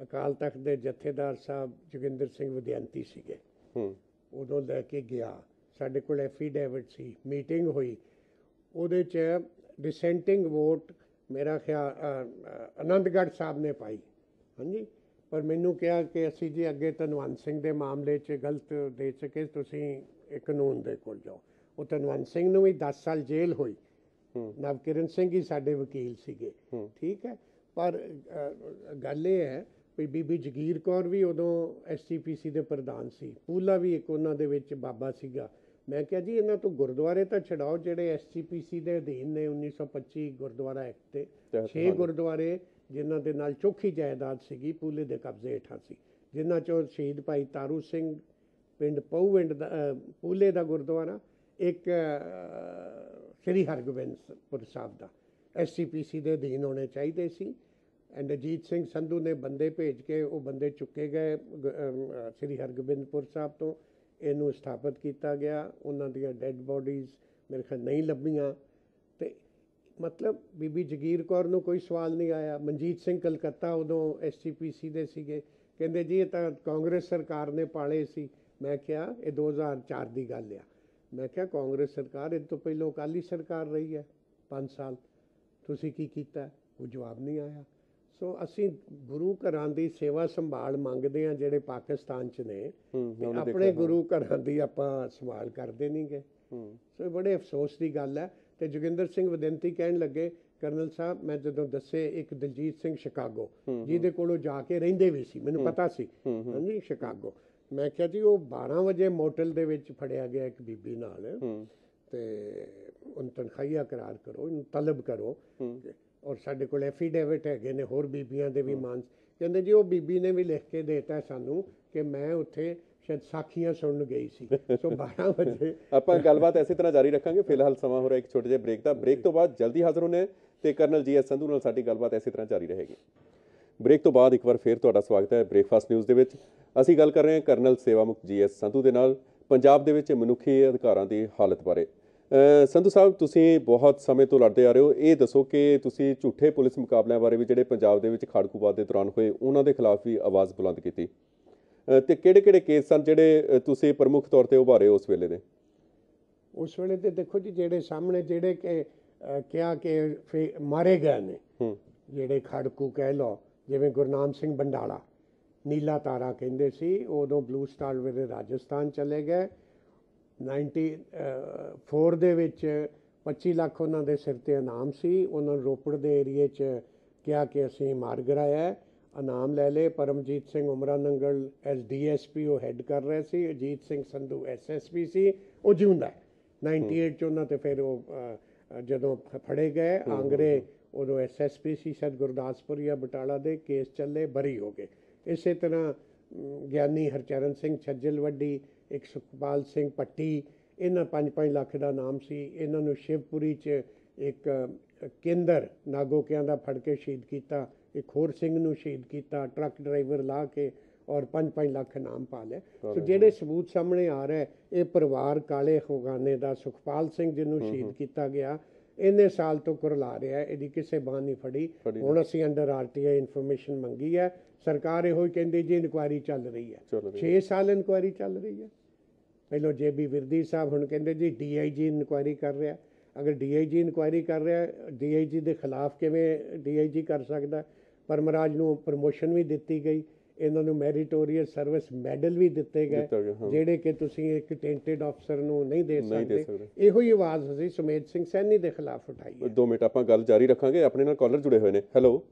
Speaker 2: ਅਕਾਲ ਤਖਤ ਦੇ ਜਥੇਦਾਰ ਸਾਹਿਬ ਜੋਗਿੰਦਰ ਸਿੰਘ ਵਿਦਿਆਂਤੀ ਸੀਗੇ।
Speaker 1: ਹੂੰ।
Speaker 2: ਉਦੋਂ ਲੈ ਕੇ ਗਿਆ। ਸਾਡੇ ਕੋਲ ਐਫੀਡੇਵਿਟ ਸੀ। ਮੀਟਿੰਗ ਹੋਈ। ਉਹਦੇ ਚ ਡਿਸੈਂਟਿੰਗ ਵੋਟ ਮੇਰਾ ਖਿਆਲ ਆਨੰਦਗੜ੍ਹ ਸਾਹਿਬ ਨੇ ਪਾਈ। ਹਾਂਜੀ? ਪਰ ਮੈਨੂੰ ਕਿਹਾ ਕਿ ਅਸੀਂ ਜੀ ਅੱਗੇ ਧਨਵੰਤ ਸਿੰਘ ਦੇ ਮਾਮਲੇ 'ਚ ਗਲਤ ਦੇ ਸਕੇ ਤੁਸੀਂ ਕਾਨੂੰਨ ਦੇ ਕੋਲ ਜਾਓ। ਉਹ ਧਨਵੰਤ ਸਿੰਘ ਨੂੰ ਵੀ 10 ਸਾਲ ਜੇਲ੍ਹ ਹੋਈ।
Speaker 1: ਹੂੰ।
Speaker 2: ਨਵਕਿਰਨ ਸਿੰਘ ਹੀ ਸਾਡੇ ਵਕੀਲ ਸੀਗੇ। ਠੀਕ ਹੈ? ਪਰ ਗੱਲ ਇਹ ਹੈ ਵੀ ਬੀਬੀ ਜਗੀਰ ਕੌਰ ਵੀ ਉਦੋਂ ਐਸਟੀਪੀਸੀ ਦੇ ਪ੍ਰਧਾਨ ਸੀ। ਪੂਲਾ ਵੀ ਇੱਕ ਉਹਨਾਂ ਦੇ ਵਿੱਚ ਬਾਬਾ ਸੀਗਾ। ਮੈਂ ਕਿਹਾ ਜੀ ਇਹਨਾਂ ਤੋਂ ਗੁਰਦੁਆਰੇ ਤਾਂ ਛਡਾਓ ਜਿਹੜੇ ਐਸਟੀਪੀਸੀ ਦੇ ਅਧੀਨ ਨੇ 1925 ਗੁਰਦੁਆਰਾ ਐਕਟ ਤੇ। 6 ਗੁਰਦੁਆਰੇ ਜਿਨ੍ਹਾਂ ਦੇ ਨਾਲ ਚੋਖੀ ਜਾਇਦਾਦ ਸੀਗੀ ਪੂਲੇ ਦੇ ਕਬਜ਼ੇ ਹੇਠਾਂ ਸੀ। ਜਿਨ੍ਹਾਂ ਚੋਂ ਸ਼ਹੀਦ ਭਾਈ ਤਾਰੂ ਸਿੰਘ ਪਿੰਡ ਪਉਵਿੰਡ ਦਾ ਪੂਲੇ ਦਾ ਗੁਰਦੁਆਰਾ ਇੱਕ ਸ੍ਰੀ ਹਰਗੋਬਿੰਦਪੁਰ ਸਾਹਿਬ ਦਾ। ਐਸਸੀਪੀਸੀ ਦੇ ਅਧੀਨ ਹੋਣੇ ਚਾਹੀਦੇ ਸੀ। ਐਂਡ ਅਜੀਤ ਸਿੰਘ ਸੰਧੂ ਨੇ ਬੰਦੇ ਭੇਜ ਕੇ ਉਹ ਬੰਦੇ ਚੁੱਕੇ ਗਏ ਸ੍ਰੀ ਹਰਗੋਬਿੰਦਪੁਰ ਸਾਹਿਬ ਤੋਂ। ਇਹਨੂੰ ਸਥਾਪਿਤ ਕੀਤਾ ਗਿਆ। ਉਹਨਾਂ ਦੀਆਂ ਡੈੱਡ ਬੋਡੀਜ਼ ਮੇਰੇ ਖਿਆਲ ਨਹੀਂ ਲੱਭੀਆਂ। ਤੇ ਮਤਲਬ ਬੀਬੀ ਜਗੀਰ ਕੌਰ ਨੂੰ ਕੋਈ ਸਵਾਲ ਨਹੀਂ ਆਇਆ। ਮਨਜੀਤ ਸਿੰਘ ਕਲਕੱਤਾ ਉਦੋਂ ਐਸਟੀਪੀਸੀ ਦੇ ਸੀਗੇ। ਕਹਿੰਦੇ ਜੀ, ਇਹ ਤਾਂ ਕਾਂਗਰਸ ਸਰਕਾਰ ਨੇ ਪਾਲੇ ਸੀ। ਮੈਂ ਕਿਹਾ, ਇਹ 2004 ਦੀ ਗੱਲ ਆ। ਮੈਂ ਕਿਹਾ, ਕਾਂਗਰਸ ਸਰਕਾਰ ਇਹ ਤੋਂ ਪਹਿਲਾਂ ਅਕਾਲੀ ਸਰਕਾਰ ਰਹੀ ਹੈ। 5 ਸਾਲ। ਤੁਸੀਂ ਕੀ ਕੀਤਾ? ਕੋਈ ਜਵਾਬ ਨਹੀਂ ਆਇਆ। ਸੋ ਅਸੀਂ ਗੁਰੂ ਘਰਾਂ ਦੀ ਸੇਵਾ ਸੰਭਾਲ ਮੰਗਦੇ ਆ ਜਿਹੜੇ ਪਾਕਿਸਤਾਨ 'ਚ ਨੇ। ਤੇ ਆਪਣੇ ਗੁਰੂ ਘਰਾਂ ਦੀ ਆਪਾਂ ਸੰਭਾਲ ਕਰਦੇ ਨਹੀਂਗੇ ਸੋ ਬੜੇ ਅਫਸੋਸ ਦੀ ਗੱਲ ਹੈ। ਤੇ ਜੋਗਿੰਦਰ ਸਿੰਘ ਵਿਦਿੰਤੀ ਕਹਿਣ ਲੱਗੇ ਕਰਨਲ ਸਾਹਿਬ ਮੈਂ ਜਦੋਂ ਦੱਸੇ ਇੱਕ ਦਲਜੀਤ ਸਿੰਘ ਸ਼ਿਕਾਗੋ ਜਿਹਦੇ ਕੋਲੋਂ ਜਾ ਕੇ ਰਹਿੰਦੇ ਵੀ ਸੀ ਮੈਨੂੰ ਪਤਾ ਸੀ। ਹਾਂਜੀ ਸ਼ਿਕਾਗੋ। ਮੈਂ ਕਿਹਾ ਜੀ ਉਹ 12 ਵਜੇ ਮੋਟਲ ਦੇ ਵਿੱਚ ਫੜਿਆ ਗਿਆ ਇੱਕ ਬੀਬੀ ਨਾਲ। ਤੇ ਉਹਨੂੰ ਤਨਖਾਹੀਆ ਕਰਾਰ ਕਰੋ ਇਹਨੂੰ ਤਲਬ ਕਰੋ। ਔਰ ਸਾਡੇ ਕੋਲ ਐਫੀਡੇਵਿਟ ਹੈਗੇ ਨੇ ਹੋਰ ਬੀਬੀਆਂ ਦੇ ਵੀ ਮਾਨ ਕਹਿੰਦੇ ਜੀ ਉਹ ਬੀਬੀ ਨੇ ਵੀ ਲਿਖ ਕੇ ਦੇਤਾ ਸਾਨੂੰ ਕਿ ਮੈਂ ਉੱਥੇ ਸ਼ਾਇਦ ਸਾਖੀਆਂ ਸੁਣਨ ਗਈ ਸੀ। ਸੋ 12 ਵਜੇ
Speaker 1: ਆਪਾਂ ਗੱਲਬਾਤ ਐਸੀ ਤਰ੍ਹਾਂ ਜਾਰੀ ਰੱਖਾਂਗੇ। ਫਿਲਹਾਲ ਸਮਾਂ ਹੋ ਰਿਹਾ ਇੱਕ ਛੋਟੇ ਜਿਹੇ ਬ੍ਰੇਕ ਦਾ। ਬ੍ਰੇਕ ਤੋਂ ਬਾਅਦ ਜਲਦੀ ਹਾਜ਼ਰ ਹੋਣੇ ਤੇ ਕਰਨਲ ਜੀ ਐਸ ਸੰਧੂ ਨਾਲ ਸਾਡੀ ਗੱਲਬਾਤ ਐਸੀ ਤਰ੍ਹਾਂ ਜਾਰੀ ਰਹੇਗੀ। ਬ੍ਰੇਕ ਤੋਂ ਬਾਅਦ ਇੱਕ ਵਾਰ ਫੇਰ ਤੁਹਾਡਾ ਸਵਾਗਤ ਹੈ ਬ੍ਰੇਕਫਾਸਟ ਨਿਊਜ਼ ਦੇ ਵਿੱਚ। ਅਸੀਂ ਗੱਲ ਕਰ ਰਹੇ ਹਾਂ ਕਰਨਲ ਸੇਵਾਮੁਕਤ ਜੀ ਐਸ ਸੰਧੂ ਦੇ ਨਾਲ ਪੰਜਾਬ ਦੇ ਵਿੱਚ ਮਨੁੱਖੀ ਅਧਿਕਾਰਾਂ ਦੀ ਹਾਲਤ ਬਾਰੇ। ਸੰਧੂ ਸਾਹਿਬ ਤੁਸੀਂ ਬਹੁਤ ਸਮੇਂ ਤੋਂ ਲੜਦੇ ਆ ਰਹੇ ਹੋ। ਇਹ ਦੱਸੋ ਕਿ ਤੁਸੀਂ ਝੂਠੇ ਪੁਲਿਸ ਮੁਕਾਬਲਿਆਂ ਬਾਰੇ ਵੀ ਜਿਹੜੇ ਪੰਜਾਬ ਦੇ ਵਿੱਚ ਖਾੜਕੂਬਾਦ ਦੇ ਦੌਰਾਨ ਹੋਏ ਉਹਨਾਂ ਦੇ ਖਿਲਾਫ ਵੀ ਆਵਾਜ਼ ਬੁਲੰਦ ਕੀਤੀ। ਤੇ ਕਿਹੜੇ-ਕਿਹੜੇ ਕੇਸ ਸਨ ਜਿਹੜੇ ਤੁਸੀਂ ਪ੍ਰਮੁੱਖ ਤੌਰ ਤੇ ਉਭਾਰੇ ਉਸ ਵੇਲੇ ਦੇ?
Speaker 2: ਉਸ ਵੇਲੇ ਤੇ ਦੇਖੋ ਜੀ ਜਿਹੜੇ ਸਾਹਮਣੇ ਜਿਹੜੇ ਕਿ ਕਿਹਾ ਕਿ ਮਾਰੇ ਗਏ ਨੇ। ਜਿਹੜੇ ਖੜਕੂ ਕਹਿ ਲਓ ਜਿਵੇਂ ਗੁਰਨਾਮ ਸਿੰਘ ਬੰਡਾਲਾ ਨੀਲਾ ਤਾਰਾ ਕਹਿੰਦੇ ਸੀ ਉਦੋਂ ਬਲੂ ਸਟਾਰ ਵੇਲੇ ਰਾਜਸਥਾਨ ਚਲੇ ਗਏ। 94 ਦੇ ਵਿੱਚ 25 ਲੱਖ ਉਹਨਾਂ ਦੇ ਸਿਰ ਤੇ ਇਨਾਮ ਸੀ। ਉਹਨਾਂ ਨੂੰ ਰੋਪੜ ਦੇ ਏਰੀਏ 'ਚ ਕਿਹਾ ਕਿ ਅਸੀਂ ਮਾਰ ਗਿਰਾਇਆ। ਇਨਾਮ ਲੈ ਲਏ। ਪਰਮਜੀਤ ਸਿੰਘ ਉਮਰਾ ਨੰਗਲ ਐਸ ਡੀਐਸਪੀ ਉਹ ਹੈੱਡ ਕਰ ਰਹੇ ਸੀ। ਅਜੀਤ ਸਿੰਘ ਸੰਧੂ ਐਸਐਸਪੀ ਸੀ। ਉਹ ਜਿਉਂਦਾ ਹੈ। 98 ਚ ਉਹਨਾਂ ਤੇ ਫਿਰ ਉਹ ਜਦੋਂ ਫੜੇ ਗਏ ਆਂਗਰੇ ਉਦੋਂ ਐਸਐਸਪੀ ਸੀ ਸਦ ਗੁਰਦਾਸਪੁਰੀਆ ਬਟਾਲਾ ਦੇ ਕੇਸ ਚੱਲੇ ਬਰੀ ਹੋ ਗਏ। ਇਸੇ ਤਰ੍ਹਾਂ ਗਿਆਨੀ ਹਰਚਰਨ ਸਿੰਘ ਛੱਜਲ ਵੱਡੀ ਇੱਕ ਸੁਖਪਾਲ ਸਿੰਘ ਪੱਟੀ ਇਹਨਾਂ 5-5 ਲੱਖ ਦਾ ਨਾਮ ਸੀ। ਇਹਨਾਂ ਨੂੰ ਸ਼ਿਵਪੁਰੀ 'ਚ ਇੱਕ ਕੇਂਦਰ ਨਾਗੋਕਿਆਂ ਦਾ ਫੜ ਕੇ ਸ਼ਹੀਦ ਕੀਤਾ ਇੱਕ ਹੋਰ ਸਿੰਘ ਨੂੰ ਸ਼ਹੀਦ ਕੀਤਾ ਟਰੱਕ ਡਰਾਈਵਰ ਲਾ ਕੇ ਔਰ 5-5 ਲੱਖ ਨਾਮ ਪਾ ਲਿਆ ਸੋ ਜਿਹੜੇ ਸਬੂਤ ਸਾਹਮਣੇ ਆ ਰਿਹਾ ਇਹ ਪਰਿਵਾਰ ਕਾਲੇ ਖੋਗਾਨੇ ਦਾ ਸੁਖਪਾਲ ਸਿੰਘ ਜਿਹਨੂੰ ਸ਼ਹੀਦ ਕੀਤਾ ਗਿਆ ਇੰਨੇ ਸਾਲ ਤੋਂ ਕੁਰਲਾ ਰਿਹਾ ਇਹਦੀ ਕਿਸੇ ਬਾਹ ਨਹੀਂ ਫੜੀ।
Speaker 1: ਫੜੀ
Speaker 2: ਹੁਣ ਅਸੀਂ ਅੰਡਰ ਆਰਟੀਆਈ ਇਨਫੋਰਮੇਸ਼ਨ ਮੰਗੀ ਹੈ ਸਰਕਾਰ ਇਹੋ ਹੀ ਕਹਿੰਦੀ ਜੀ ਇਨਕੁਆਇਰੀ ਚੱਲ ਰਹੀ ਹੈ।
Speaker 1: ਚੱਲ ਰਹੀ
Speaker 2: 6 ਸਾਲ ਇਨਕੁਆਇਰੀ ਚੱਲ ਰਹੀ ਹੈ। ਪਹਿਲਾਂ ਜੇਬੀ ਵਿਰਦੀ ਸਾਹਿਬ ਹੁਣ ਕਹਿੰਦੇ ਜੀ ਡੀਆਈਜੀ ਇਨਕੁਆਇਰੀ ਕਰ ਰਿਹਾ। ਅਗਰ ਡੀਆਈਜੀ ਇਨਕੁਆਇਰੀ ਕਰ ਰਿਹਾ ਡੀਆਈਜੀ ਦੇ ਖਿਲਾਫ ਕਿਵੇਂ ਡੀਆਈਜੀ ਕਰ ਸਕਦਾ? ਪਰਮਰਾਜ ਨੂੰ ਪ੍ਰਮੋਸ਼ਨ ਵੀ ਦਿੱਤੀ ਗਈ। ਇਹਨਾਂ ਨੂੰ ਮੈਰੀਟੋਰੀਅਸ ਸਰਵਿਸ ਮੈਡਲ ਵੀ ਦਿੱਤੇ ਗਏ। ਜਿਹੜੇ ਕਿ ਤੁਸੀਂ ਇੱਕ ਟੈਂਟਡ ਅਫਸਰ ਨੂੰ ਨਹੀਂ ਦੇ ਸਕਦੇ। ਇਹੋ ਹੀ ਆਵਾਜ਼ ਅਸੀਂ ਸੁਮੇਧ ਸਿੰਘ ਸੈਣੀ ਦੇ ਖਿਲਾਫ ਉਠਾਈ ਹੈ।
Speaker 1: ਦੋ ਮਿੰਟ ਆਪਾਂ ਗੱਲ ਜਾਰੀ ਰੱਖਾਂਗੇ। ਆਪਣੇ ਨਾਲ ਕਾਲਰ ਜੁੜੇ ਹੋਏ ਨੇ। Hello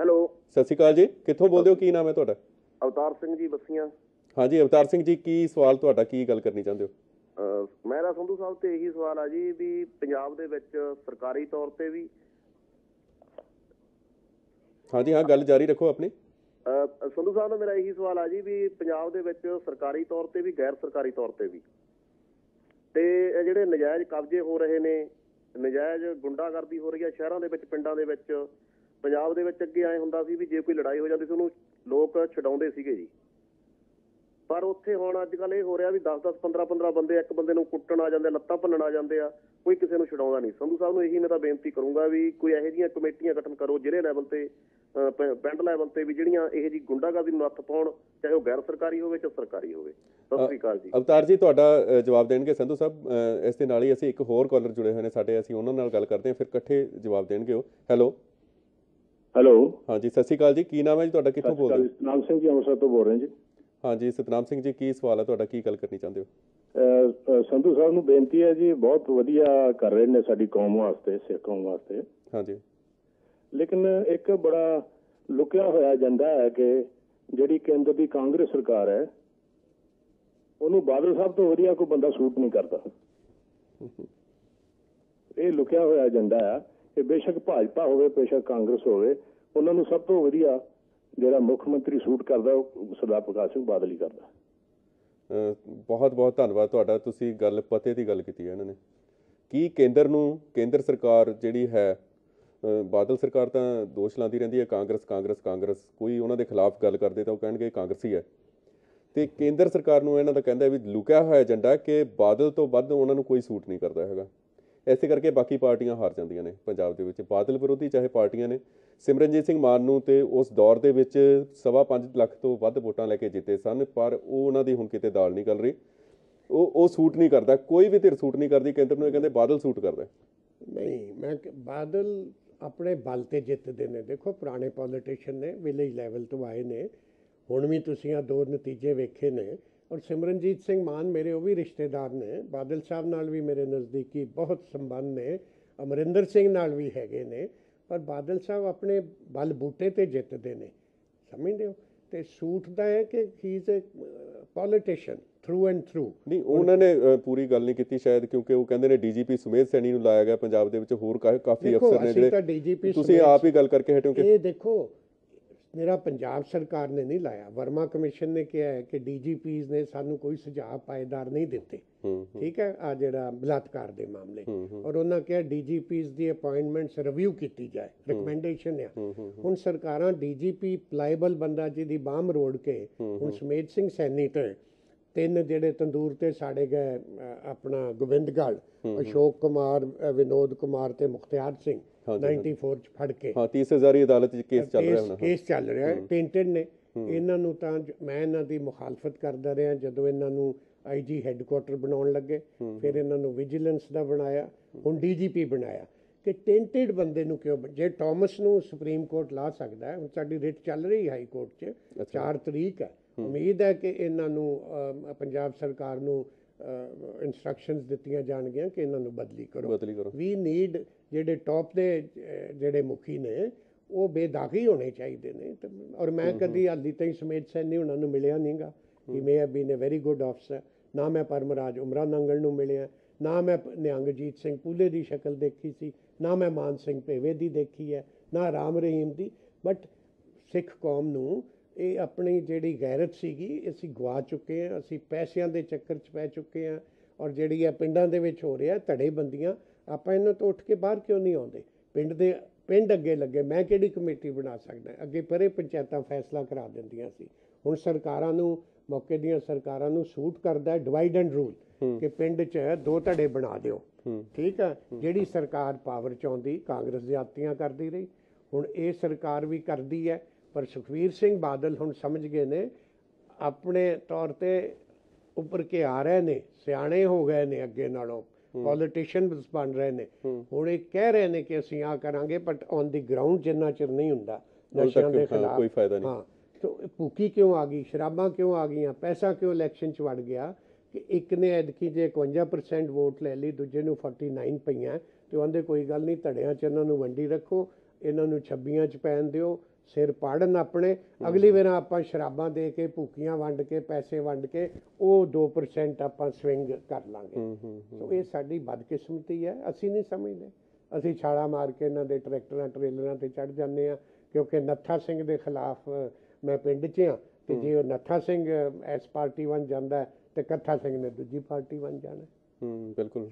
Speaker 5: hello.
Speaker 1: ਸਤਿ ਸ਼੍ਰੀ ਅਕਾਲ ਜੀ। ਕਿੱਥੋਂ ਬੋਲਦੇ ਹੋ? ਕੀ ਨਾਮ ਹੈ ਤੁਹਾਡਾ?
Speaker 5: ਅਵਤਾਰ ਸਿੰਘ ਜੀ ਬੱਸੀਆਂ।
Speaker 1: ਹਾਂਜੀ ਅਵਤਾਰ ਸਿੰਘ ਜੀ ਕੀ ਸਵਾਲ ਤੁਹਾਡਾ? ਕੀ ਗੱਲ ਕਰਨੀ ਚਾਹੁੰਦੇ ਹੋ?
Speaker 5: ਮੇਰਾ ਸੰਧੂ ਸਾਹਿਬ ਤੇ ਇਹੀ ਸਵਾਲ ਆ ਜੀ ਵੀ ਪੰਜਾਬ ਦੇ ਵਿੱਚ ਸਰਕਾਰੀ ਤੌਰ ਤੇ ਵੀ
Speaker 1: ਹਾਂਜੀ ਹਾਂ ਗੱਲ ਜਾਰੀ ਰੱਖੋ ਆਪਣੀ।
Speaker 5: ਸੰਧੂ ਸਾਹਿਬ ਦਾ ਮੇਰਾ ਇਹੀ ਸਵਾਲ ਆ ਜੀ ਵੀ ਪੰਜਾਬ ਦੇ ਵਿੱਚ ਸਰਕਾਰੀ ਤੌਰ ਤੇ ਵੀ ਗੈਰ ਸਰਕਾਰੀ ਤੌਰ ਤੇ ਵੀ। ਤੇ ਜਿਹੜੇ ਨਜਾਇਜ਼ ਕਬਜ਼ੇ ਹੋ ਰਹੇ ਨੇ ਨਜਾਇਜ਼ ਗੁੰਡਾਗਰਦੀ ਹੋ ਰਹੀ ਹੈ ਸ਼ਹਿਰਾਂ ਦੇ ਵਿੱਚ ਪਿੰਡਾਂ ਦੇ ਵਿੱਚ ਪੰਜਾਬ ਦੇ ਵਿੱਚ ਅੱਗੇ ਆਏ ਹੁੰਦਾ ਸੀ ਵੀ ਜੇ ਕੋਈ ਲੜਾਈ ਹੋ ਜਾਂਦੀ ਸੀ, ਉਹਨੂੰ ਲੋਕ ਛਡਾਉਂਦੇ ਸੀਗੇ ਜੀ। ਪਰ ਉੱਥੇ ਹੁਣ ਅੱਜ ਕੱਲ ਇਹ ਹੋ ਰਿਹਾ ਵੀ 10 10 15 15 ਬੰਦੇ, ਇੱਕ ਬੰਦੇ ਨੂੰ ਕੁੱਟਣ ਆ ਜਾਂਦੇ ਲੱਤਾਂ ਭੰਨਣ ਆ ਜਾਂਦੇ ਆ, ਕੋਈ ਕਿਸੇ ਨੂੰ ਛਡਾਉਂਦਾ ਨਹੀਂ। ਸੰਧੂ ਸਾਹਿਬ ਨੂੰ ਇਹੀ ਮੇਰਾ ਬੇਨਤੀ ਕਰੂੰਗਾ ਵੀ ਕੋਈ ਇਹੋ ਜਿਹੀਆਂ ਕਮੇਟੀਆਂ ਗਠਨ ਕਰੋ, ਜ਼ਿਲ੍ਹੇ ਲੈਵਲ ਤੇ ਪਿੰਡ ਲੈਵਲ ਤੇ ਵੀ ਜਿਹੜੀਆਂ ਇਹੋ ਜਿਹੀ ਗੁੰਡਾਗਰਦੀ ਨੂੰ ਹੱਥ ਪਾਉਣ, ਚਾਹੇ ਉਹ ਗੈਰ ਸਰਕਾਰੀ ਹੋਵੇ ਚਾਹੇ ਸਰਕਾਰੀ ਹੋਵੇ। ਸਤਿ ਸ੍ਰੀ ਅਕਾਲ ਜੀ।
Speaker 1: ਅਵਤਾਰ ਜੀ, ਤੁਹਾਡਾ ਜਵਾਬ ਦੇਣਗੇ। ਸੰਧੂ ਸਾਹਿਬ ਇਸ ਦੇ ਨਾਲ ਹੀ ਅਸੀਂ ਇੱਕ ਹੋਰ ਕਾਲਰ ਜੁੜੇ ਹੋਏ ਨੇ, ਸਾਡੇ ਅਸੀਂ ਉਹਨਾਂ ਨਾਲ ਗੱਲ ਕਰਦੇ ਹਾਂ, ਫਿਰ ਇਕੱਠੇ ਜਵਾਬ ਦੇਣਗੇ ਉਹ। Hello
Speaker 3: hello.
Speaker 1: ਹਾਂਜੀ ਸਤਿ ਸ਼੍ਰੀ ਅਕਾਲ ਜੀ ਕੀ ਨਾਮ ਹੈ ਜੀ ਤੁਹਾਡਾ ਕਿੱਥੋਂ ਬੋਲਦੇ ਹੋ?
Speaker 3: ਨਾਮ ਸਿੰਘ ਜੀ ਅੰਮ੍ਰਿਤਸਰ ਤੋਂ ਬੋਲ ਰਹੇ ਜੀ।
Speaker 1: ਹਾਂਜੀ ਸਤਨਾਮ ਸਿੰਘ ਜੀ ਕੀ ਸਵਾਲ ਹੈ ਤੁਹਾਡਾ ਕੀ ਗੱਲ ਕਰਨੀ ਚਾਹੁੰਦੇ ਹੋ?
Speaker 3: ਸੰਧੂ ਸਾਹਿਬ ਨੂੰ ਬੇਨਤੀ ਹੈ ਜੀ ਬਹੁਤ ਵਧੀਆ ਕਰ ਰਹੇ ਨੇ ਸਾਡੀ ਕੌਮ ਵਾਸਤੇ ਸਿੱਖ ਕੌਮ ਵਾਸਤੇ।
Speaker 1: ਹਾਂਜੀ।
Speaker 3: ਲੇਕਿਨ ਇੱਕ ਬੜਾ ਲੁਕਿਆ ਹੋਇਆ ਏਜੰਡਾ ਹੈ ਕਿ ਜਿਹੜੀ ਕੇਂਦਰ ਦੀ ਕਾਂਗਰਸ ਸਰਕਾਰ ਹੈ ਉਹਨੂੰ ਬਾਦਲ ਸਾਹਿਬ ਤੋਂ ਵਧੀਆ ਕੋਈ ਬੰਦਾ ਸੂਟ ਨਹੀਂ ਕਰਦਾ। ਇਹ ਲੁਕਿਆ ਹੋਇਆ ਏਜੰਡਾ ਆ। ਕਿ ਬੇਸ਼ੱਕ ਭਾਜਪਾ ਹੋਵੇ, ਬੇਸ਼ੱਕ ਕਾਂਗਰਸ ਹੋਵੇ, ਉਹਨਾਂ ਨੂੰ ਸਭ ਤੋਂ ਵਧੀਆ ਜਿਹੜਾ ਮੁੱਖ ਮੰਤਰੀ ਸੂਟ ਕਰਦਾ, ਉਹ ਸਰਦਾਰ ਪ੍ਰਕਾਸ਼ ਸਿੰਘ ਬਾਦਲ ਹੀ ਕਰਦਾ।
Speaker 1: ਬਹੁਤ ਬਹੁਤ ਧੰਨਵਾਦ ਤੁਹਾਡਾ, ਤੁਸੀਂ ਗੱਲ, ਪਤੇ ਦੀ ਗੱਲ ਕੀਤੀ ਹੈ ਇਹਨਾਂ ਨੇ। ਕੀ ਕੇਂਦਰ ਨੂੰ, ਕੇਂਦਰ ਸਰਕਾਰ ਜਿਹੜੀ ਹੈ ਬਾਦਲ ਸਰਕਾਰ ਤਾਂ ਦੋਸ਼ ਲਾਉਂਦੀ ਰਹਿੰਦੀ ਹੈ, ਕਾਂਗਰਸ ਕਾਂਗਰਸ ਕਾਂਗਰਸ, ਕੋਈ ਉਹਨਾਂ ਦੇ ਖਿਲਾਫ ਗੱਲ ਕਰਦੇ ਤਾਂ ਉਹ ਕਹਿਣਗੇ ਕਾਂਗਰਸੀ ਹੈ। ਤੇ ਕੇਂਦਰ ਸਰਕਾਰ ਨੂੰ ਇਹਨਾਂ ਦਾ ਕਹਿੰਦਾ ਵੀ ਲੁਕਿਆ ਹੋਇਆ ਏਜੰਡਾ ਕਿ ਬਾਦਲ ਤੋਂ ਵੱਧ ਉਹਨਾਂ ਨੂੰ ਕੋਈ ਸੂਟ ਨਹੀਂ ਕਰਦਾ ਹੈਗਾ। ਐਸੇ ਕਰਕੇ ਬਾਕੀ ਪਾਰਟੀਆਂ ਹਾਰ ਜਾਂਦੀਆਂ ਨੇ ਪੰਜਾਬ ਦੇ ਵਿੱਚ। ਬਾਦਲ ਵਿਰੋਧੀ ਚਾਹੇ ਪਾਰਟੀਆਂ ਨੇ, ਸਿਮਰਨਜੀਤ ਸਿੰਘ ਮਾਨ ਨੂੰ ਤੇ ਉਸ ਦੌਰ ਦੇ ਵਿੱਚ ਸਵਾ ਪੰਜ ਲੱਖ ਤੋਂ ਵੱਧ ਵੋਟਾਂ ਲੈ ਕੇ ਜਿੱਤੇ ਸਨ, ਪਰ ਉਹ ਉਹਨਾਂ ਦੀ ਹੁਣ ਕਿਤੇ ਦਾਲ ਨਹੀਂ ਗਲ ਰਹੀ। ਉਹ ਉਹ ਸੂਟ ਨਹੀਂ ਕਰਦਾ, ਕੋਈ ਵੀ ਧਿਰ ਸੂਟ ਨਹੀਂ ਕਰਦੀ, ਕੇਂਦਰ ਨੂੰ ਇਹ ਕਹਿੰਦੇ ਬਾਦਲ ਸੂਟ ਕਰਦਾ।
Speaker 2: ਨਹੀਂ, ਮੈਂ ਬਾਦਲ ਆਪਣੇ ਬਲ ਤੇ ਜਿੱਤਦੇ ਨੇ। ਦੇਖੋ, ਪੁਰਾਣੇ ਪੋਲੀਟੀਸ਼ੀਅਨ ਨੇ ਵਿਲੇਜ ਲੈਵਲ ਤੋਂ ਆਏ ਨੇ। ਹੁਣ ਵੀ ਤੁਸੀਂ ਆ ਦੋ ਨਤੀਜੇ ਵੇਖੇ ਨੇ। ਔਰ ਸਿਮਰਨਜੀਤ ਸਿੰਘ ਮਾਨ ਮੇਰੇ ਉਹ ਵੀ ਰਿਸ਼ਤੇਦਾਰ ਨੇ ਬਾਦਲ ਸਾਹਿਬ ਨਾਲ ਵੀ ਮੇਰੇ ਨਜ਼ਦੀਕੀ ਬਹੁਤ ਸੰਬੰਧ ਨੇ ਅਮਰਿੰਦਰ ਸਿੰਘ ਨਾਲ ਵੀ ਹੈਗੇ ਨੇ ਪਰ ਬਾਦਲ ਸਾਹਿਬ ਆਪਣੇ ਬਲ ਬੂਟੇ ਤੇ ਜਿੱਤਦੇ ਨੇ ਸਮਝਦੇ ਹੋ? ਤੇ ਸੂਟ ਦਾ ਹੈ ਕਿ he is a politician through and through
Speaker 1: ਨਹੀਂ ਉਹਨਾਂ ਨੇ ਪੂਰੀ ਗੱਲ ਨਹੀਂ ਕੀਤੀ ਸ਼ਾਇਦ ਕਿਉਂਕਿ ਉਹ ਕਹਿੰਦੇ ਨੇ ਡੀਜੀਪੀ ਸੁਮੇਧ ਸੈਣੀ ਨੂੰ ਲਾਇਆ ਗਿਆ ਪੰਜਾਬ ਦੇ ਵਿੱਚ ਹੋਰ ਕਾਫੀ ਅਫਸਰ ਨੇ ਜਿਹੜੇ ਤੁਸੀਂ ਆਪ ਹੀ ਗੱਲ ਕਰਕੇ ਹਟਿਓ ਕਿ
Speaker 2: ਇਹ ਦੇਖੋ ਮੇਰਾ ਪੰਜਾਬ ਸਰਕਾਰ ਨੇ ਨਹੀਂ ਲਾਇਆ। ਵਰਮਾ ਕਮਿਸ਼ਨ ਨੇ ਕਿਹਾ ਹੈ ਕਿ ਡੀਜੀਪੀਜ਼ ਨੇ ਸਾਨੂੰ ਕੋਈ ਸੁਝਾਅ ਪਾਏਦਾਰ ਨਹੀਂ ਦਿੱਤੇ।
Speaker 1: ਹੂੰ
Speaker 2: ਠੀਕ ਹੈ? ਆ ਜਿਹੜਾ ਬਲਾਤਕਾਰ ਦੇ ਮਾਮਲੇ। ਔਰ ਉਹਨਾਂ ਕਿਹਾ ਡੀਜੀਪੀਜ਼ ਦੀ ਅਪਾਇੰਟਮੈਂਟਸ ਰਿਵਿਊ ਕੀਤੀ ਜਾਏ। ਰეკਮੈਂਡੇਸ਼ਨ ਆ। ਹੁਣ ਸਰਕਾਰਾਂ ਡੀਜੀਪੀ ਪਲਾਈਬਲ ਬੰਦਾ ਜਿਹਦੀ ਬਾਹਮ ਰੋੜ ਕੇ ਹੁਣ ਸਮੇਤ ਸਿੰਘ ਸੈਣੀ ਤੇ ਤਿੰਨ ਜਿਹੜੇ ਤੰਦੂਰ ਤੇ ਸਾੜੇ ਗਏ ਆਪਣਾ ਗੋਬਿੰਦਗੜ੍ਹ ਅਸ਼ੋਕ ਕੁਮਾਰ ਵਿਨੋਦ ਕੁਮਾਰ ਤੇ ਮੁਖਤਿਆਰ ਸਿੰਘ 94 ਚ ਫੜ ਕੇ।
Speaker 1: ਹਾਂ 30000 ਅਦਾਲਤ 'ਚ ਕੇਸ ਚੱਲ ਰਿਹਾ ਹੁਣ।
Speaker 2: ਕੇਸ ਚੱਲ ਰਿਹਾ ਹੈ ਟੇਂਟਡ ਨੇ। ਇਹਨਾਂ ਨੂੰ ਤਾਂ ਮੈਂ ਇਹਨਾਂ ਦੀ ਮੁਖਾਲਫਤ ਕਰਦਾ ਰਿਹਾ ਜਦੋਂ ਇਹਨਾਂ ਨੂੰ ਆਈਜੀ ਹੈੱਡਕੁਆਟਰ ਬਣਾਉਣ ਲੱਗੇ। ਫਿਰ ਇਹਨਾਂ ਨੂੰ ਵਿਜੀਲੈਂਸ ਦਾ ਬਣਾਇਆ ਹੁਣ ਡੀਜੀਪੀ ਬਣਾਇਆ। ਕਿ ਟੇਂਟਡ ਬੰਦੇ ਨੂੰ ਕਿਉਂ ਜੇ ਟਾਮਸ ਨੂੰ ਸੁਪਰੀਮ ਕੋਰਟ ਲਾ ਸਕਦਾ ਹੈ ਹੁਣ ਸਾਡੀ ਰਿਟ ਚੱਲ ਰਹੀ ਹਾਈ ਕੋਰਟ 'ਚ 4 ਤਰੀਕ ਹੈ। ਉਮੀਦ ਹੈ ਕਿ ਇਹਨਾਂ ਨੂੰ ਪੰਜਾਬ ਸਰਕਾਰ ਨੂੰ ਇਨਸਟਰਕਸ਼ਨਸ ਦਿੱਤੀਆਂ ਜਾਣਗੀਆਂ ਕਿ ਇਹਨਾਂ ਨੂੰ ਬਦਲੀ ਕਰੋ।
Speaker 1: ਬਦਲੀ ਕਰੋ।
Speaker 2: ਵੀ ਨੀਡ ਜਿਹੜੇ ਟੌਪ ਦੇ ਜਿਹੜੇ ਮੁਖੀ ਨੇ ਉਹ ਬੇਦਾਗੀ ਹੋਣੇ ਚਾਹੀਦੇ ਨੇ। ਤੇ ਔਰ ਮੈਂ ਕਦੀ ਹਾਲੀ ਤਾਈਂ ਸਮੇਤ ਸੈਣੀ ਉਹਨਾਂ ਨੂੰ ਮਿਲਿਆ ਨਹੀਂਗਾ he may have been a very good officer ਨਾ ਮੈਂ ਪਰਮਰਾਜ ਉਮਰਾ ਨੰਗਲ ਨੂੰ ਮਿਲਿਆ। ਨਾ ਮੈਂ ਨਿਹੰਗਜੀਤ ਸਿੰਘ ਪੂਲੇ ਦੀ ਸ਼ਕਲ ਦੇਖੀ ਸੀ। ਨਾ ਮੈਂ ਮਾਨ ਸਿੰਘ ਭੇਵੇ ਦੀ ਦੇਖੀ ਹੈ। ਨਾ ਰਾਮ ਰਹੀਮ ਦੀ। ਬਟ ਸਿੱਖ ਕੌਮ ਨੂੰ ਇਹ ਆਪਣੀ ਜਿਹੜੀ ਗੈਰਤ ਸੀਗੀ ਅਸੀਂ ਗਵਾ ਚੁੱਕੇ ਹਾਂ ਅਸੀਂ ਪੈਸਿਆਂ ਦੇ ਚੱਕਰ 'ਚ ਪੈ ਚੁੱਕੇ ਹਾਂ ਔਰ ਜਿਹੜੀ ਇਹ ਪਿੰਡਾਂ ਦੇ ਵਿੱਚ ਹੋ ਰਿਹਾ ਧੜੇ ਬੰਦੀਆਂ ਆਪਾਂ ਇਹਨਾਂ ਤੋਂ ਉੱਠ ਕੇ ਬਾਹਰ ਕਿਉਂ ਨਹੀਂ ਆਉਂਦੇ? ਪਿੰਡ ਦੇ ਪਿੰਡ ਅੱਗੇ ਲੱਗੇ ਮੈਂ ਕਿਹੜੀ ਕਮੇਟੀ ਬਣਾ ਸਕਦਾ? ਅੱਗੇ ਪਰੇ ਪੰਚਾਇਤਾਂ ਫੈਸਲਾ ਕਰਾ ਦਿੰਦੀਆਂ ਸੀ। ਹੁਣ ਸਰਕਾਰਾਂ ਨੂੰ ਮੌਕੇ ਦੀਆਂ ਸਰਕਾਰਾਂ ਨੂੰ ਸੂਟ ਕਰਦਾ ਡਿਵਾਈਡ ਐਂਡ ਰੂਲ ਕਿ ਪਿੰਡ 'ਚ ਦੋ ਧੜੇ ਬਣਾ ਦਿਓ। ਠੀਕ ਹੈ? ਜਿਹੜੀ ਸਰਕਾਰ ਪਾਵਰ ਚ ਆਉਂਦੀ ਕਾਂਗਰਸ ਜ਼ਿਆਦਤੀਆਂ ਕਰਦੀ ਰਹੀ। ਹੁਣ ਇਹ ਸਰਕਾਰ ਵੀ ਕਰਦੀ ਹੈ ਪਰ ਸੁਖਵੀਰ ਸਿੰਘ ਬਾਦਲ ਹੁਣ ਸਮਝ ਗਏ ਨੇ ਆਪਣੇ ਤੌਰ ਤੇ ਉੱਪਰ ਕੇ ਆ ਰਹੇ ਨੇ ਸਿਆਣੇ ਹੋ ਗਏ ਨੇ ਅੱਗੇ ਨਾਲੋਂ ਪੋਲੀਟੀਸ਼ੀਅਨਸ ਬਣ ਰਹੇ ਨੇ। ਹੁਣ ਇਹ ਕਹਿ ਰਹੇ ਨੇ ਕਿ ਅਸੀਂ ਆ ਕਰਾਂਗੇ ਬਟ ਔਨ ਦੀ ਗਰਾਊਂਡ ਜਿੰਨਾ ਚਿਰ ਨਹੀਂ ਹੁੰਦਾ ਨਸ਼ਿਆਂ ਦੇ ਖਿਲਾਫ।
Speaker 1: ਕੋਈ ਫਾਇਦਾ ਨਹੀਂ।
Speaker 2: ਹਾਂ ਤੋ ਭੁੱਕੀ ਕਿਉਂ ਆ ਗਈ ਸ਼ਰਾਬਾਂ ਕਿਉਂ ਆ ਗਈਆਂ ਪੈਸਾ ਕਿਉਂ ਇਲੈਕਸ਼ਨ ਚ ਵੜ ਗਿਆ ਕਿ ਇੱਕ ਨੇ ਐਤਕੀ ਜੇ 51% ਵੋਟ ਲੈ ਲਈ ਦੂਜੇ ਨੂੰ 49 ਪਈਆਂ ਤੇ ਆਂਦੇ ਕੋਈ ਗੱਲ ਨਹੀਂ ਧੜਿਆਂ ਚ ਇਹਨਾਂ ਨੂੰ ਵੰਡੀ ਰੱਖੋ ਇਹਨਾਂ ਨੂੰ ਛੱਬੀਆਂ ਚ ਪੈਣ ਦਿਓ ਸਿਰ ਪਾੜਨ ਆਪਣੇ ਅਗਲੀ ਵਾਰ ਆਪਾਂ ਸ਼ਰਾਬਾਂ ਦੇ ਕੇ ਭੁੱਕੀਆਂ ਵੰਡ ਕੇ ਪੈਸੇ ਵੰਡ ਕੇ ਉਹ 2% ਆਪਾਂ ਸਵਿੰਗ ਕਰ ਲਾਂਗੇ। ਸੋ ਇਹ ਸਾਡੀ ਬਦਕਿਸਮਤੀ ਹੈ ਅਸੀਂ ਨਹੀਂ ਸਮਝਦੇ। ਅਸੀਂ ਛਾਲਾ ਮਾਰ ਕੇ ਇਹਨਾਂ ਦੇ ਟਰੈਕਟਰਾਂ ਟਰੇਲਰਾਂ ਤੇ ਚੜ ਜਾਂਦੇ ਆ ਕਿਉਂਕਿ ਨੱਥਾ ਸਿੰਘ ਦੇ ਖਿਲਾਫ ਮੈਂ ਪਿੰਡ 'ਚ ਆ ਤੇ ਜੇ ਉਹ ਨੱਥਾ ਸਿੰਘ ਐਸ ਪਾਰਟੀ ਬਣ ਜਾਂਦਾ ਤੇ ਕੱਥਾ ਸਿੰਘ ਨੇ ਦੂਜੀ ਪਾਰਟੀ ਬਣ ਜਾਣਾ।
Speaker 1: ਹੂੰ ਬਿਲਕੁਲ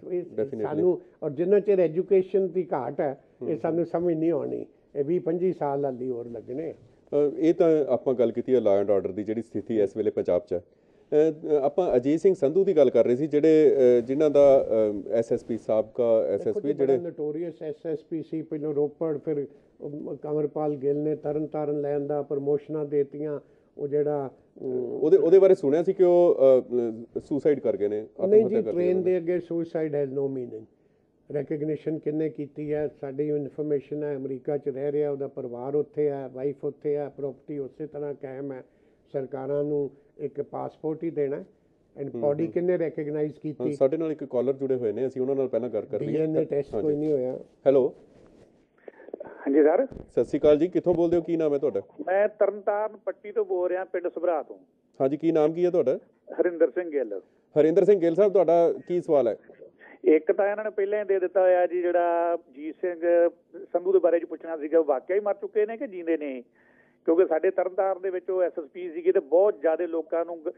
Speaker 2: ਸਾਨੂੰ ਔਰ ਜਿੰਨਾ ਚਿਰ ਐਜੂਕੇਸ਼ਨ ਦੀ ਘਾਟ ਹੈ ਇਹ ਸਾਨੂੰ ਸਮਝ ਨਹੀਂ ਆਉਣੀ। ਇਹ 20 25 ਸਾਲ ਹਾਲੀ ਹੋਰ ਲੱਗਣੇ
Speaker 1: ਇਹ ਤਾਂ ਆਪਾਂ ਗੱਲ ਕੀਤੀ ਹੈ ਲਾਅ ਐਂਡ ਆਰਡਰ ਦੀ ਜਿਹੜੀ ਸਥਿਤੀ ਇਸ ਵੇਲੇ ਪੰਜਾਬ 'ਚ ਹੈ। ਆਪਾਂ ਅਜੀਤ ਸਿੰਘ ਸੰਧੂ ਦੀ ਗੱਲ ਕਰ ਰਹੇ ਸੀ ਜਿਹੜੇ ਜਿਨ੍ਹਾਂ ਦਾ ਐਸਐਸਪੀ ਸਾਬਕਾ ਐਸਐਸਪੀ ਜਿਹੜੇ
Speaker 2: ਨੋਟੋਰੀਅਸ ਐਸਐਸਪੀ ਸੀ ਪਹਿਲਾਂ ਰੋਪੜ ਫਿਰ ਅਮ, ਕੰਵਰਪਾਲ ਗਿੱਲ ਨੇ ਤਰਨ ਤਾਰਨ ਲੈਣ ਦਾ ਪ੍ਰਮੋਸ਼ਨਾਂ ਦੇਤੀਆਂ ਉਹ ਜਿਹੜਾ
Speaker 1: ਉਹਦੇ ਉਹਦੇ ਬਾਰੇ ਸੁਣਿਆ ਸੀ ਕਿ ਉਹ ਸੁਸਾਈਡ ਕਰ ਗਏ ਨੇ
Speaker 2: ਨਹੀਂ ਜੀ ਟ੍ਰੇਨ। ਦੇ ਅੱਗੇ suicide has no meaning recognition ਕਿੰਨੇ ਕੀਤੀ ਹੈ? ਸਾਡੀ ਇਨਫੋਰਮੇਸ਼ਨ ਹੈ ਅਮਰੀਕਾ 'ਚ ਰਹਿ ਰਿਹਾ ਉਹਦਾ ਪਰਿਵਾਰ ਉੱਥੇ ਹੈ ਵਾਈਫ ਉੱਥੇ ਹੈ ਪ੍ਰਾਪਰਟੀ ਉਸੇ ਤਰ੍ਹਾਂ ਕਾਇਮ ਹੈ। ਸਰਕਾਰਾਂ ਨੂੰ ਇੱਕ ਪਾਸਪੋਰਟ ਹੀ ਦੇਣਾ ਐਂਡ ਬੋਡੀ ਕਿੰਨੇ ਰੈਕਗਨਾਈਜ਼ ਕੀਤੀ?
Speaker 1: ਸਾਡੇ ਨਾਲ ਇੱਕ ਕਾਲਰ ਜੁੜੇ ਹੋਏ ਨੇ ਅਸੀਂ ਉਹਨਾਂ ਨਾਲ ਪਹਿਲਾਂ ਗੱਲ ਕਰ ਲਈਏ।
Speaker 2: ਡੀਐਨਏ ਟੈਸਟ ਕੋਈ ਨਹੀਂ ਹੋਇਆ।
Speaker 1: ਹੈਲੋ
Speaker 6: ਹਾਂਜੀ ਸਰ।
Speaker 1: ਸਤਿ ਸ਼੍ਰੀ ਅਕਾਲ ਜੀ ਕਿੱਥੋਂ ਬੋਲਦੇ ਹੋ? ਕੀ ਨਾਮ ਹੈ ਤੁਹਾਡਾ?
Speaker 6: ਮੈਂ ਤਰਨਤਾਰਨ ਪੱਟੀ ਤੋਂ ਬੋਲ ਰਿਹਾ ਪਿੰਡ ਸੁਭਰਾ ਤੋਂ।
Speaker 1: ਹਾਂਜੀ ਕੀ ਨਾਮ ਕੀ ਹੈ ਤੁਹਾਡਾ?
Speaker 6: ਹਰਿੰਦਰ ਸਿੰਘ ਗਿੱਲ।
Speaker 1: ਹਰਿੰਦਰ ਸਿੰਘ ਗਿੱਲ ਸਾਹਿਬ ਤੁਹਾਡਾ ਕੀ ਸਵਾਲ ਹੈ?
Speaker 6: ਇੱਕ ਤਾਂ ਇਹਨਾਂ ਨੇ ਪਹਿਲਾਂ ਹੀ ਦੇ ਦਿੱਤਾ ਹੋਇਆ ਜੀ ਜਿਹੜਾ ਜੀਤ ਸਿੰਘ ਸੰਧੂ ਦੇ ਬਾਰੇ ਚ ਪੁੱਛਣਾ ਸੀਗਾ ਉਹ ਵਾਕਿਆ ਹੀ ਮਰ ਚੁੱਕੇ ਨੇ ਕਿ ਜੀਂਦੇ ਨੇ ਕਿਉਂਕਿ ਸਾਡੇ ਤਰਨਤਾਰਨ ਦੇ ਵਿੱਚ ਉਹ ਐਸਐਸਪੀ ਸੀਗੇ ਤੇ ਬਹੁਤ ਜ਼ਿਆਦਾ ਲੋਕਾਂ ਨੂੰ ਗ-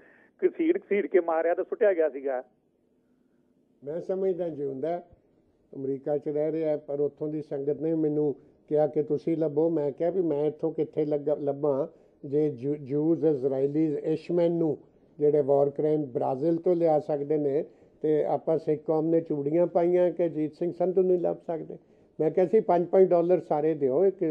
Speaker 6: ਘਸੀੜ ਘਸੀੜ ਕੇ ਮਾਰਿਆ ਤੇ ਸੁੱਟਿਆ ਗਿਆ ਸੀਗਾ।
Speaker 2: ਮੈਂ ਸਮਝਦਾ ਜਿਉਂਦਾ, ਅਮਰੀਕਾ 'ਚ ਰਹਿ ਰਿਹਾ, ਪਰ ਉੱਥੋਂ ਦੀ ਸੰਗਤ ਨੇ ਮੈਨੂੰ ਕਿਹਾ ਕਿ ਤੁਸੀਂ ਲੱਭੋ। ਮੈਂ ਕਿਹਾ ਵੀ ਮੈਂ ਇੱਥੋਂ ਕਿੱਥੇ ਲੱਗਾ- ਲੱਭਾਂ? ਜੇ ਜੂ- ਜੂਜ਼ ਇਜ਼ਰਾਈਲੀਜ਼ ਇਸ਼ਮੈਨ ਨੂੰ ਜਿਹੜੇ ਵਾਰ ਕ੍ਰਾਈਮ ਬ੍ਰਾਜ਼ੀਲ ਤੋਂ ਲਿਆ ਸਕਦੇ ਨੇ ਤੇ ਆਪਾਂ ਸਿੱਖ ਕੌਮ ਨੇ ਚੂੜੀਆਂ ਪਾਈਆਂ ਕਿ ਜੀਤ ਸਿੰਘ ਸੰਧੂ ਨਹੀਂ ਲੱਭ ਸਕਦੇ। ਮੈਂ ਕਿਹਾ ਸੀ 5-5 ਡਾਲਰ ਸਾਰੇ ਦਿਓ ਇੱਕ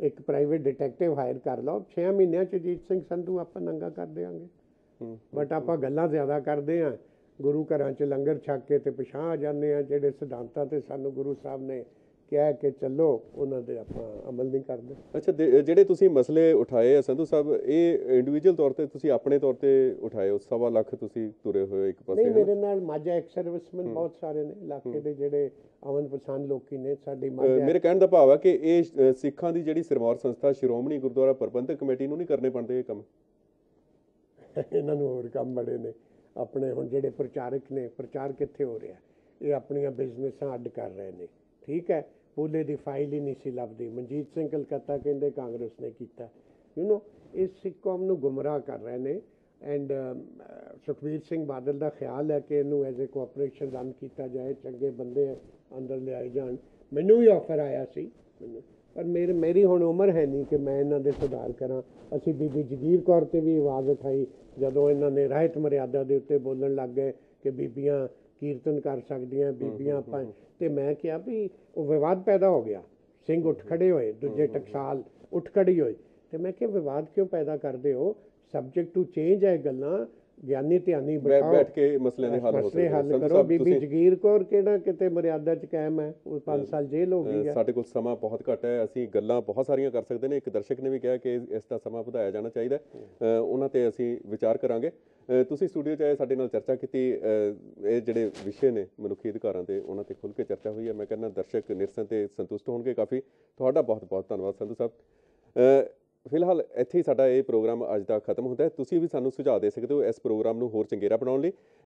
Speaker 2: ਇੱਕ ਪ੍ਰਾਈਵੇਟ ਡਿਟੈਕਟਿਵ ਹਾਇਰ ਕਰ ਲਓ। 6 ਮਹੀਨਿਆਂ 'ਚ ਜੀਤ ਸਿੰਘ ਸੰਧੂ ਆਪਾਂ ਨੰਗਾ ਕਰ ਦੇਵਾਂਗੇ ਬਟ ਆਪਾਂ ਗੱਲਾਂ ਜ਼ਿਆਦਾ ਕਰਦੇ ਆ। ਗੁਰੂ ਘਰਾਂ 'ਚ ਲੰਗਰ ਛਕ ਕੇ ਤੇ ਪਛਾਣ ਆ ਜਾਂਦੇ ਆ ਜਿਹੜੇ ਸਿਧਾਂਤਾਂ ਤੇ ਸਾਨੂੰ ਗੁਰੂ ਸਾਹਿਬ ਨੇ ਕਿਹਾ ਕਿ ਚੱਲੋ ਉਹਨਾਂ ਦੇ ਆਪਾਂ ਅਮਲ ਨਹੀਂ ਕਰਦੇ।
Speaker 1: ਅੱਛਾ ਜਿਹੜੇ ਤੁਸੀਂ ਮਸਲੇ ਉਠਾਏ ਆ ਸੰਧੂ ਸਾਹਿਬ ਇਹ ਇੰਡੀਵਿਜੂਅਲ ਤੌਰ ਤੇ ਤੁਸੀਂ ਆਪਣੇ ਤੌਰ ਤੇ ਉਠਾਏ ਹੋ? ਸਵਾ ਲੱਖ ਤੁਸੀਂ ਤੁਰੇ ਹੋਏ ਇੱਕ ਪਾਸੇ
Speaker 2: ਨਹੀਂ? ਮੇਰੇ ਨਾਲ ਮਾਝਾ ਐਕਸ ਸਰਵਿਸਮੈਨ ਬਹੁਤ ਸਾਰੇ ਨੇ ਇਲਾਕੇ ਦੇ ਜਿਹੜੇ ਅਮਨ ਪਸੰਦ ਲੋਕੀ ਨੇ ਸਾਡੀ ਮਾਝਾ
Speaker 1: ਮੇਰੇ ਕਹਿਣ ਦਾ ਭਾਵ ਹੈ ਕਿ ਇਹ ਸਿੱਖਾਂ ਦੀ ਜਿਹੜੀ ਸਿਰਮੌਰ ਸੰਸਥਾ ਸ਼੍ਰੋਮਣੀ ਗੁਰਦੁਆਰਾ ਪ੍ਰਬੰਧਕ ਕਮੇਟੀ ਨੂੰ ਨਹੀਂ ਕਰਨੇ ਪੈਂਦੇ ਇਹ ਕੰਮ?
Speaker 2: ਇਹਨਾਂ ਨੂੰ ਹੋਰ ਕੰਮ ਬੜੇ ਨੇ। ਆਪਣੇ ਹੁਣ ਜਿਹੜੇ ਪ੍ਰਚਾਰਕ ਨੇ ਪ੍ਰਚਾਰ ਕਿੱਥੇ ਹੋ ਰਿਹਾ? ਇਹ ਆਪਣੀਆਂ ਬਿਜ਼ਨਸਾਂ ਅੱਡ ਕਰ ਰਹੇ ਨੇ। ਠੀਕ ਹੈ? ਪੂਲੇ ਦੀ ਫਾਈਲ ਹੀ ਨਹੀਂ ਸੀ ਲੱਭਦੀ। ਮਨਜੀਤ ਸਿੰਘ ਕਲਕੱਤਾ ਕਹਿੰਦੇ ਕਾਂਗਰਸ ਨੇ ਕੀਤਾ। ਯੂ نو ਇਸ ਸਿੱਖ ਕੌਮ ਨੂੰ ਗੁੰਮਰਾਹ ਕਰ ਰਹੇ ਨੇ ਐਂਡ ਸੁਖਵੀਰ ਸਿੰਘ ਬਾਦਲ ਦਾ ਖਿਆਲ ਹੈ ਕਿ ਇਹਨੂੰ ਐਜ਼ ਅ ਕੋਆਪਰੇਸ਼ਨ ਰਨ ਕੀਤਾ ਜਾਏ, ਚੰਗੇ ਬੰਦੇ ਅੰਦਰ ਲਿਆਏ ਜਾਣ। ਮੈਨੂੰ ਵੀ ਆਫਰ ਆਇਆ ਸੀ। ਪਰ ਮੇਰੇ, ਮੇਰੀ ਹੁਣ ਉਮਰ ਹੈ ਨਹੀਂ ਕਿ ਮੈਂ ਇਹਨਾਂ ਦੇ ਸੁਧਾਰ ਕਰਾਂ। ਅਸੀਂ ਬੀਬੀ ਜਗੀਰ ਕੌਰ ਤੇ ਵੀ ਆਵਾਜ਼ ਉਠਾਈ ਜਦੋਂ ਇਹਨਾਂ ਨੇ ਰਹਿਤ ਮਰਿਆਦਾ ਦੇ ਉੱਤੇ ਬੋਲਣ ਲੱਗ ਗਏ ਕਿ ਬੀਬੀਆਂ ਕੀਰਤਨ ਕਰ ਸਕਦੀਆਂ ਬੀਬੀਆਂ ਆਪਾਂ ਤੇ ਮੈਂ ਕਿਹਾ ਵੀ ਉਹ ਵਿਵਾਦ ਪੈਦਾ ਹੋ ਗਿਆ। ਸਿੰਘ ਉੱਠ ਖੜੇ ਹੋਏ ਦੂਜੇ ਟਕਸਾਲ ਉੱਠ ਖੜੀ ਹੋਈ। ਤੇ ਮੈਂ ਕਿਹਾ ਵਿਵਾਦ ਕਿਉਂ ਪੈਦਾ ਕਰਦੇ ਹੋ? ਸਬਜੈਕਟ ਟੂ ਚੇਂਜ ਹੈ ਗੱਲਾਂ। ਗਿਆਨੀ ਧਿਆਨੀ ਬਿਠਾਓ।
Speaker 1: ਬੈਠ ਕੇ ਮਸਲਿਆਂ ਦੇ ਹੱਲ ਹੋ
Speaker 2: ਮਸਲੇ
Speaker 1: ਸਕਦੇ
Speaker 2: ਹੱਲ ਕਰੋ। ਬੀਬੀ ਜਗੀਰ ਕੌਰ ਕਿਹੜਾ ਕਿਤੇ ਮਰਿਆਦਾ ਚ ਕਾਇਮ ਹੈ? ਉਹ 5 ਸਾਲ ਜੇਲ੍ਹ ਹੋ ਗਈ ਹੈ।
Speaker 1: ਸਾਡੇ ਕੋਲ ਸਮਾਂ ਬਹੁਤ ਘੱਟ ਹੈ। ਅਸੀਂ ਗੱਲਾਂ ਬਹੁਤ ਸਾਰੀਆਂ ਕਰ ਸਕਦੇ ਨੇ। ਇੱਕ ਦਰਸ਼ਕ ਨੇ ਵੀ ਕਿਹਾ ਕਿ ਇਸ ਦਾ ਸਮਾਂ ਵਧਾਇਆ ਜਾਣਾ ਚਾਹੀਦਾ ਉਹਨਾਂ ਤੇ ਅਸੀਂ ਵਿਚਾਰ ਕਰਾਂਗੇ। ਤੁਸੀਂ ਸਟੂਡੀਓ 'ਚ ਆਏ ਸਾਡੇ ਨਾਲ ਚਰਚਾ ਕੀਤੀ। ਇਹ ਜਿਹੜੇ ਵਿਸ਼ੇ ਨੇ ਮਨੁੱਖੀ ਅਧਿਕਾਰਾਂ ਤੇ ਉਹਨਾਂ ਤੇ ਖੁੱਲ੍ਹ ਕੇ ਚਰਚਾ ਹੋਈ ਹੈ। ਮੈਂ ਕਹਿੰਦਾ ਦਰਸ਼ਕ ਨਿਰਸਨ ਤੇ ਸੰਤੁਸ਼ਟ ਹੋਣਗੇ ਕਾਫੀ। ਤੁਹਾਡਾ ਬਹੁਤ ਬਹੁਤ ਧੰਨਵਾਦ ਸੰਧੂ ਸਾਹਿਬ। ਫਿਲਹਾਲ ਇੱਥੇ ਹੀ ਸਾਡਾ ਇਹ ਪ੍ਰੋਗਰਾਮ ਅੱਜ ਦਾ ਖਤਮ ਹੁੰਦਾ ਹੈ। ਤੁਸੀਂ ਵੀ ਸਾਨੂੰ ਸੁਝਾਅ ਦੇ ਸਕਦੇ ਹੋ ਇਸ ਪ੍ਰੋਗਰਾਮ ਨੂੰ ਹੋਰ ਚੰਗੇਰਾ ਬਣਾਉਣ ਲਈ।